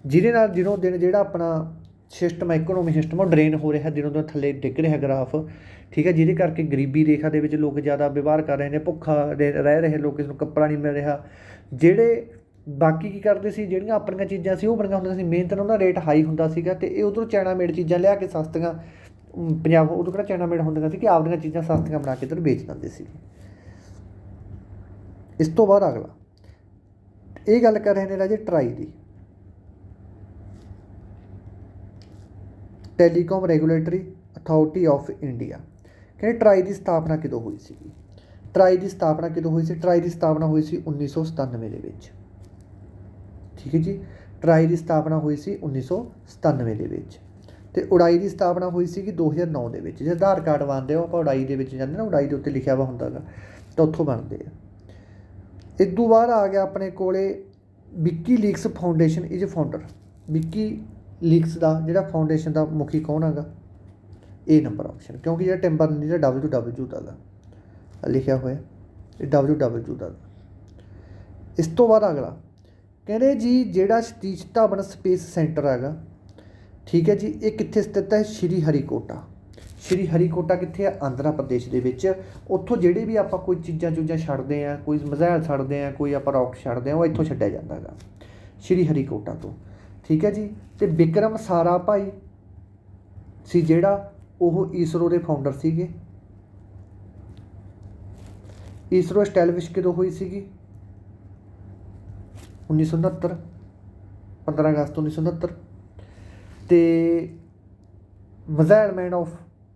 ਜਿਹਦੇ ਨਾਲ ਦਿਨੋਂ ਦਿਨ ਜਿਹੜਾ ਆਪਣਾ ਸਿਸਟਮ ਹੈ ਇਕਨੋਮੀ ਸਿਸਟਮ ਉਹ ਡਰੇਨ ਹੋ ਰਿਹਾ ਦਿਨੋਂ ਦਿਨ, ਥੱਲੇ ਡਿੱਗ ਰਿਹਾ ਗ੍ਰਾਫ ਠੀਕ ਹੈ, ਜਿਹਦੇ ਕਰਕੇ ਗਰੀਬੀ ਰੇਖਾ ਦੇ ਵਿੱਚ ਲੋਕ ਜ਼ਿਆਦਾ ਵਿਵਹਾਰ ਕਰ ਰਹੇ ਨੇ, ਭੁੱਖਾ ਰਹੇ ਰਹਿ ਰਹੇ ਲੋਕ, ਇਸ ਨੂੰ ਕੱਪੜਾ ਨਹੀਂ ਮਿਲ ਰਿਹਾ। ਜਿਹੜੇ ਬਾਕੀ ਕੀ ਕਰਦੇ ਸੀ, ਜਿਹੜੀਆਂ ਆਪਣੀਆਂ ਚੀਜ਼ਾਂ ਸੀ, ਉਹ ਬਣੀਆਂ ਹੁੰਦੀਆਂ ਸੀ। ਮਿਹਨਤ ਨਾਲ ਉਹਦਾ ਰੇਟ ਹਾਈ ਹੁੰਦਾ ਸੀਗਾ ਤੇ ਇਹ ਉਧਰੋਂ ਚਾਈਨਾ ਮੇਡ ਚੀਜ਼ਾਂ ਲਿਆ ਕੇ ਸਸਤੀਆਂ ਪੰਜਾਬ, ਉਦੋਂ ਕਿਹੜਾ ਚਾਈਨਾ ਮੇਡ ਹੁੰਦੀਆਂ ਸੀ ਕਿ ਆਪਦੀਆਂ ਚੀਜ਼ਾਂ ਸਸਤੀਆਂ ਬਣਾ ਕੇ ਇੱਧਰ ਵੇਚ ਦਿੰਦੇ ਸੀ। ਇਸ ਤੋਂ ਬਾਅਦ ਅਗਲਾ। ਇਹ ਗੱਲ ਕਰ ਰਹੇ ਨੇ ਰਾਜੇ TRAI the. Telecom regulatory authority of India. ਕਹਿੰਦੇ ਟਰਾਈ ਦੀ ਸਥਾਪਨਾ ਕਦੋਂ ਹੋਈ ਸੀ ਟਰਾਈ ਦੀ ਸਥਾਪਨਾ ਕਦੋਂ ਹੋਈ ਸੀ? ਟਰਾਈ ਦੀ ਸਥਾਪਨਾ ਹੋਈ ਸੀ 1997 ਦੇ ਵਿੱਚ। ਠੀਕ ਹੈ ਜੀ? ਟਰਾਈ ਦੀ ਸਥਾਪਨਾ ਹੋਈ ਸੀ 1997 ਦੇ ਵਿੱਚ। ਤੇ ਉਡਾਈ ਦੀ ਸਥਾਪਨਾ ਹੋਈ ਸੀ ਕਿ 2009 ਦੇ ਵਿੱਚ। ਜੇ ਆਧਾਰ ਕਾਰਡ ਬਣਦੇ ਹੋ ਆਪਾਂ ਉਡਾਈ ਦੇ ਵਿੱਚ ਜਾਂਦੇ ਨਾ, ਉਡਾਈ ਦੇ ਉੱਤੇ ਲਿਖਿਆ ਵਾ ਹੁੰਦਾਗਾ ਤਾਂ ਉੱਥੋਂ ਬਣਦੇ ਆ। ਇਸ ਤੋਂ ਬਾਅਦ ਆ ਗਿਆ ਆਪਣੇ ਕੋਲੇ WikiLeaks foundation is founder WikiLeaks ਦਾ, ਜਿਹੜਾ ਫਾਊਂਡੇਸ਼ਨ ਦਾ ਮੁਖੀ ਕੌਣ ਹੈਗਾ? ਇਹ ਨੰਬਰ ਆਪਸ਼ਨ ਕਿਉਂਕਿ ਜਿਹੜਾ ਟੈਂਬਰ ਨਹੀਂ ਦਾ WW ਦਾ ਗਾ। ਲਿਖਿਆ ਹੋਇਆ, ਇਹ WW ਦਾ ਇਸ ਤੋਂ ਬਾਅਦ ਅਗਲਾ, ਕਹਿੰਦੇ ਜੀ ਜਿਹੜਾ ਸਤੀਸ਼ ਧਵਨ ਸਪੇਸ ਸੈਂਟਰ ਹੈਗਾ, ਠੀਕ ਹੈ ਜੀ, ਇਹ ਕਿੱਥੇ ਸਥਿਤ ਹੈ? ਸ਼੍ਰੀ ਹਰੀਕੋਟਾ। ਸ਼੍ਰੀ ਹਰੀਕੋਟਾ ਕਿੱਥੇ ਹੈ? ਆਂਧਰਾ ਪ੍ਰਦੇਸ਼ ਦੇ ਵਿੱਚ। ਉੱਥੋਂ ਜਿਹੜੇ ਵੀ ਆਪਾਂ ਕੋਈ ਚੀਜ਼ਾਂ ਚੂਜ਼ਾਂ ਛੱਡਦੇ ਆ ਕੋਈ ਮਿਜ਼ਾਈਲ ਛੱਡਦੇ ਆ ਕੋਈ ਆਪਾਂ ਰੌਕਟ ਛੱਡਦੇ ਆ ਉਹ ਇੱਥੋਂ ਛੱਡਿਆ ਜਾਂਦਾ ਹੈਗਾ ਸ਼੍ਰੀ ਹਰੀਕੋਟਾ ਤੋਂ। ਠੀਕ ਹੈ ਜੀ? ਤੇ ਵਿਕਰਮ ਸਾਰਾ ਭਾਈ ਸੀ ਜਿਹੜਾ ਉਹ ਈਸਰੋ ਦੇ ਫਾਊਂਡਰ ਸੀਗੇ। ਈਸਰੋ ਐਸਟੈਬਲਿਸ਼ ਕਿਦੋਂ ਹੋਈ ਸੀਗੀ? 1969 15 ਅਗਸਤ 1969 ਤੇ ਮਿਜ਼ਾਈਲ ਮੈਨ ਆਫ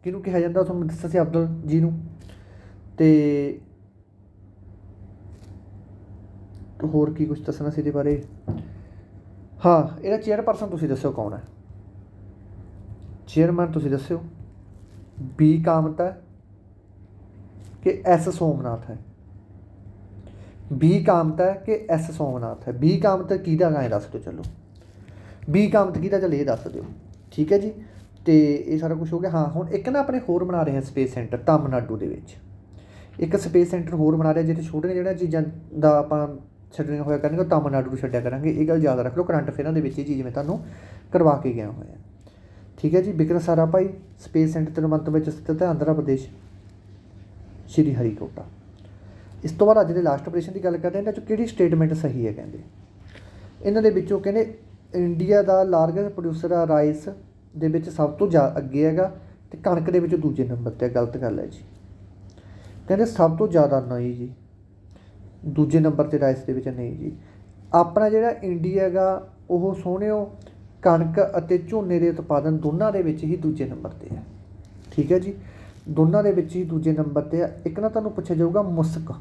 ਕਿਹਨੂੰ ਕਿਹਾ ਜਾਂਦਾ? ਤੁਹਾਨੂੰ ਦੱਸਿਆ ਸੀ ਅਬਦੁਲ ਜੀ ਨੂੰ। ਤੇ ਹੋਰ ਕੀ ਕੁਝ ਦੱਸਣਾ ਸੀ ਇਹਦੇ ਬਾਰੇ? ਹਾਂ, ਇਹਦਾ ਚੇਅਰਪਰਸਨ ਤੁਸੀਂ ਦੱਸਿਓ ਕੌਣ ਹੈ? ਚੇਅਰਮੈਨ ਤੁਸੀਂ ਦੱਸਿਓ। ਬੀ ਕਾਮਤ ਹੈ ਕਿ ਐਸ ਸੋਮਨਾਥ ਹੈ? ਬੀ ਕਾਮਤ ਹੈ ਕਿ ਐਸ ਸੋਮਨਾਥ ਹੈ? ਬੀ ਕਾਮਤ ਕਿਹਦਾ ਗਾ ਦੱਸ ਦਿਓ ਚਲੋ। ਬੀ ਕਾਮਤ ਕਿਹਦਾ ਚੱਲ ਇਹ ਦੱਸ ਦਿਓ। ਠੀਕ ਹੈ ਜੀ? ਤੇ ਇਹ ਸਾਰਾ ਕੁਝ ਹੋ ਗਿਆ। ਹਾਂ, ਹੁਣ ਇੱਕ ਨਾ ਆਪਣੇ ਹੋਰ ਬਣਾ ਰਹੇ ਹਾਂ ਸਪੇਸ ਸੈਂਟਰ ਤਾਮਿਲਨਾਡੂ ਦੇ ਵਿੱਚ। ਇੱਕ ਸਪੇਸ ਸੈਂਟਰ ਹੋਰ ਬਣਾ ਰਿਹਾ ਜਿੱਥੇ ਛੋਟੀਆਂ ਜਿਹੜੀਆਂ ਚੀਜ਼ਾਂ ਦਾ ਆਪਾਂ ਛੱਡਣੀਆਂ ਹੋਇਆ ਕਰਨਗੇ, ਉਹ ਤਾਮਿਲਨਾਡੂ ਨੂੰ ਛੱਡਿਆ ਕਰਾਂਗੇ ਇਹ ਗੱਲ ਯਾਦ ਰੱਖ ਲਓ, ਕਰੰਟ ਅਫੇਅਰਾਂ ਦੇ ਵਿੱਚ ਇਹ ਚੀਜ਼ ਮੈਂ ਤੁਹਾਨੂੰ ਕਰਵਾ ਕੇ ਗਿਆ ਹੋਇਆ। ਠੀਕ ਹੈ ਜੀ ਬਿਕਰਮ ਸਾਰਾ ਭਾਈ, ਸਪੇਸ ਸੈਂਟਰ ਤਿਰੂਵਨੰਤਪੁਰਮ ਵਿੱਚ ਸਥਿਤ ਹੈ, ਆਂਧਰਾ ਪ੍ਰਦੇਸ਼, ਸ਼੍ਰੀ ਹਰੀਕੋਟਾ। ਇਸ ਤੋਂ ਬਾਅਦ ਅੱਜ ਦੇ ਲਾਸਟ ਆਪਰੇਸ਼ਨ ਦੀ ਗੱਲ ਕਰਦੇ ਹਾਂ, ਇਹਨਾਂ ਚੋਂ ਕਿਹੜੀ ਸਟੇਟਮੈਂਟ ਸਹੀ ਹੈ ਕਹਿੰਦੇ? ਇਹਨਾਂ ਦੇ ਵਿੱਚੋਂ ਕਹਿੰਦੇ, ਇੰਡੀਆ ਦਾ ਲਾਰਜੈਸਟ ਪ੍ਰੋਡਿਊਸਰ ਆ ਰਾਈਸ ਦੇ ਵਿੱਚ ਸਭ ਤੋਂ ਜ਼ਿਆਦਾ ਅੱਗੇ ਹੈਗਾ ਤੇ ਕਣਕ ਦੇ ਵਿੱਚ ਦੂਜੇ ਨੰਬਰ ਤੇ ਗਲਤ ਗੱਲ ਹੈ ਜੀ। ਕਹਿੰਦੇ ਸਭ ਤੋਂ ਜ਼ਿਆਦਾ ਨਹੀਂ ਜੀ। ਦੂਜੇ ਨੰਬਰ ਤੇ ਰਾਈਸ ਦੇ ਵਿੱਚ ਨਹੀਂ ਜੀ। ਆਪਣਾ ਜਿਹੜਾ ਇੰਡੀਆ ਹੈਗਾ, ਉਹ ਸੋਹਣਿਓ, ਕਣਕ ਅਤੇ ਝੋਨੇ ਦੇ ਉਤਪਾਦਨ ਦੋਨਾਂ ਦੇ ਵਿੱਚ ਹੀ ਦੂਜੇ ਨੰਬਰ ਤੇ ਹੈ। ਠੀਕ ਹੈ ਜੀ? ਦੋਨਾਂ ਦੇ ਵਿੱਚ ਹੀ ਦੂਜੇ ਨੰਬਰ ਤੇ ਹੈ ਇੱਕ ਨਾ ਤੁਹਾਨੂੰ ਪੁੱਛਿਆ ਜਾਊਗਾ, ਮੁਸਕ।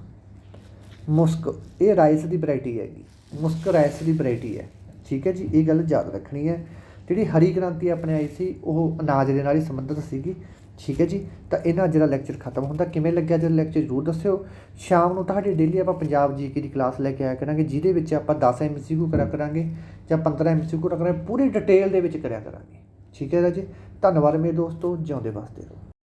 ਮੁਸਕ, ਇਹ ਰਾਈਸ ਦੀ ਵੈਰਾਈਟੀ ਹੈਗੀ। ਮੁਸਕ ਰਾਈਸ ਦੀ ਵੈਰਾਈਟੀ ਹੈ। ਠੀਕ ਹੈ ਜੀ? ਇਹ ਗੱਲ ਯਾਦ ਰੱਖਣੀ ਹੈ। ਜਿਹੜੀ ਹਰੀ ਕ੍ਰਾਂਤੀ ਆਪਣੇ ਆਈ ਸੀ, ਉਹ ਅਨਾਜ ਦੇ ਨਾਲ ਹੀ ਸੰਬੰਧਿਤ ਸੀਗੀ। ਠੀਕ ਹੈ ਜੀ? ਤਾਂ ਇਹਨਾਂ ਅੱਜ ਦਾ ਲੈਕਚਰ ਖਤਮ ਹੁੰਦਾ। ਕਿਵੇਂ ਲੱਗਿਆ ਜਿਹੜਾ ਲੈਕਚਰ ਜ਼ਰੂਰ ਦੱਸਿਓ। ਸ਼ਾਮ ਨੂੰ ਤੁਹਾਡੀ ਡੇਲੀ ਆਪਾਂ ਪੰਜਾਬ ਜੀਕੇ ਦੀ ਕਲਾਸ ਲੈ ਕੇ ਆਇਆ ਕਰਾਂਗੇ, ਜਿਹਦੇ ਵਿੱਚ ਆਪਾਂ 10 ਐਮਸੀਕਿਊ ਕਰਿਆ ਕਰਾਂਗੇ ਜਾਂ 15 ਐਮਸੀਕਿਊ ਕਰਿਆ ਕਰਾਂਗੇ, ਪੂਰੀ ਡਿਟੇਲ ਦੇ ਵਿੱਚ ਕਰਿਆ ਕਰਾਂਗੇ। ਠੀਕ ਹੈ ਜੀ ਧੰਨਵਾਦ ਮੇਰੇ ਦੋਸਤੋ। ਜਿਉਂਦੇ ਵਾਸਤੇ ਰਹੋ।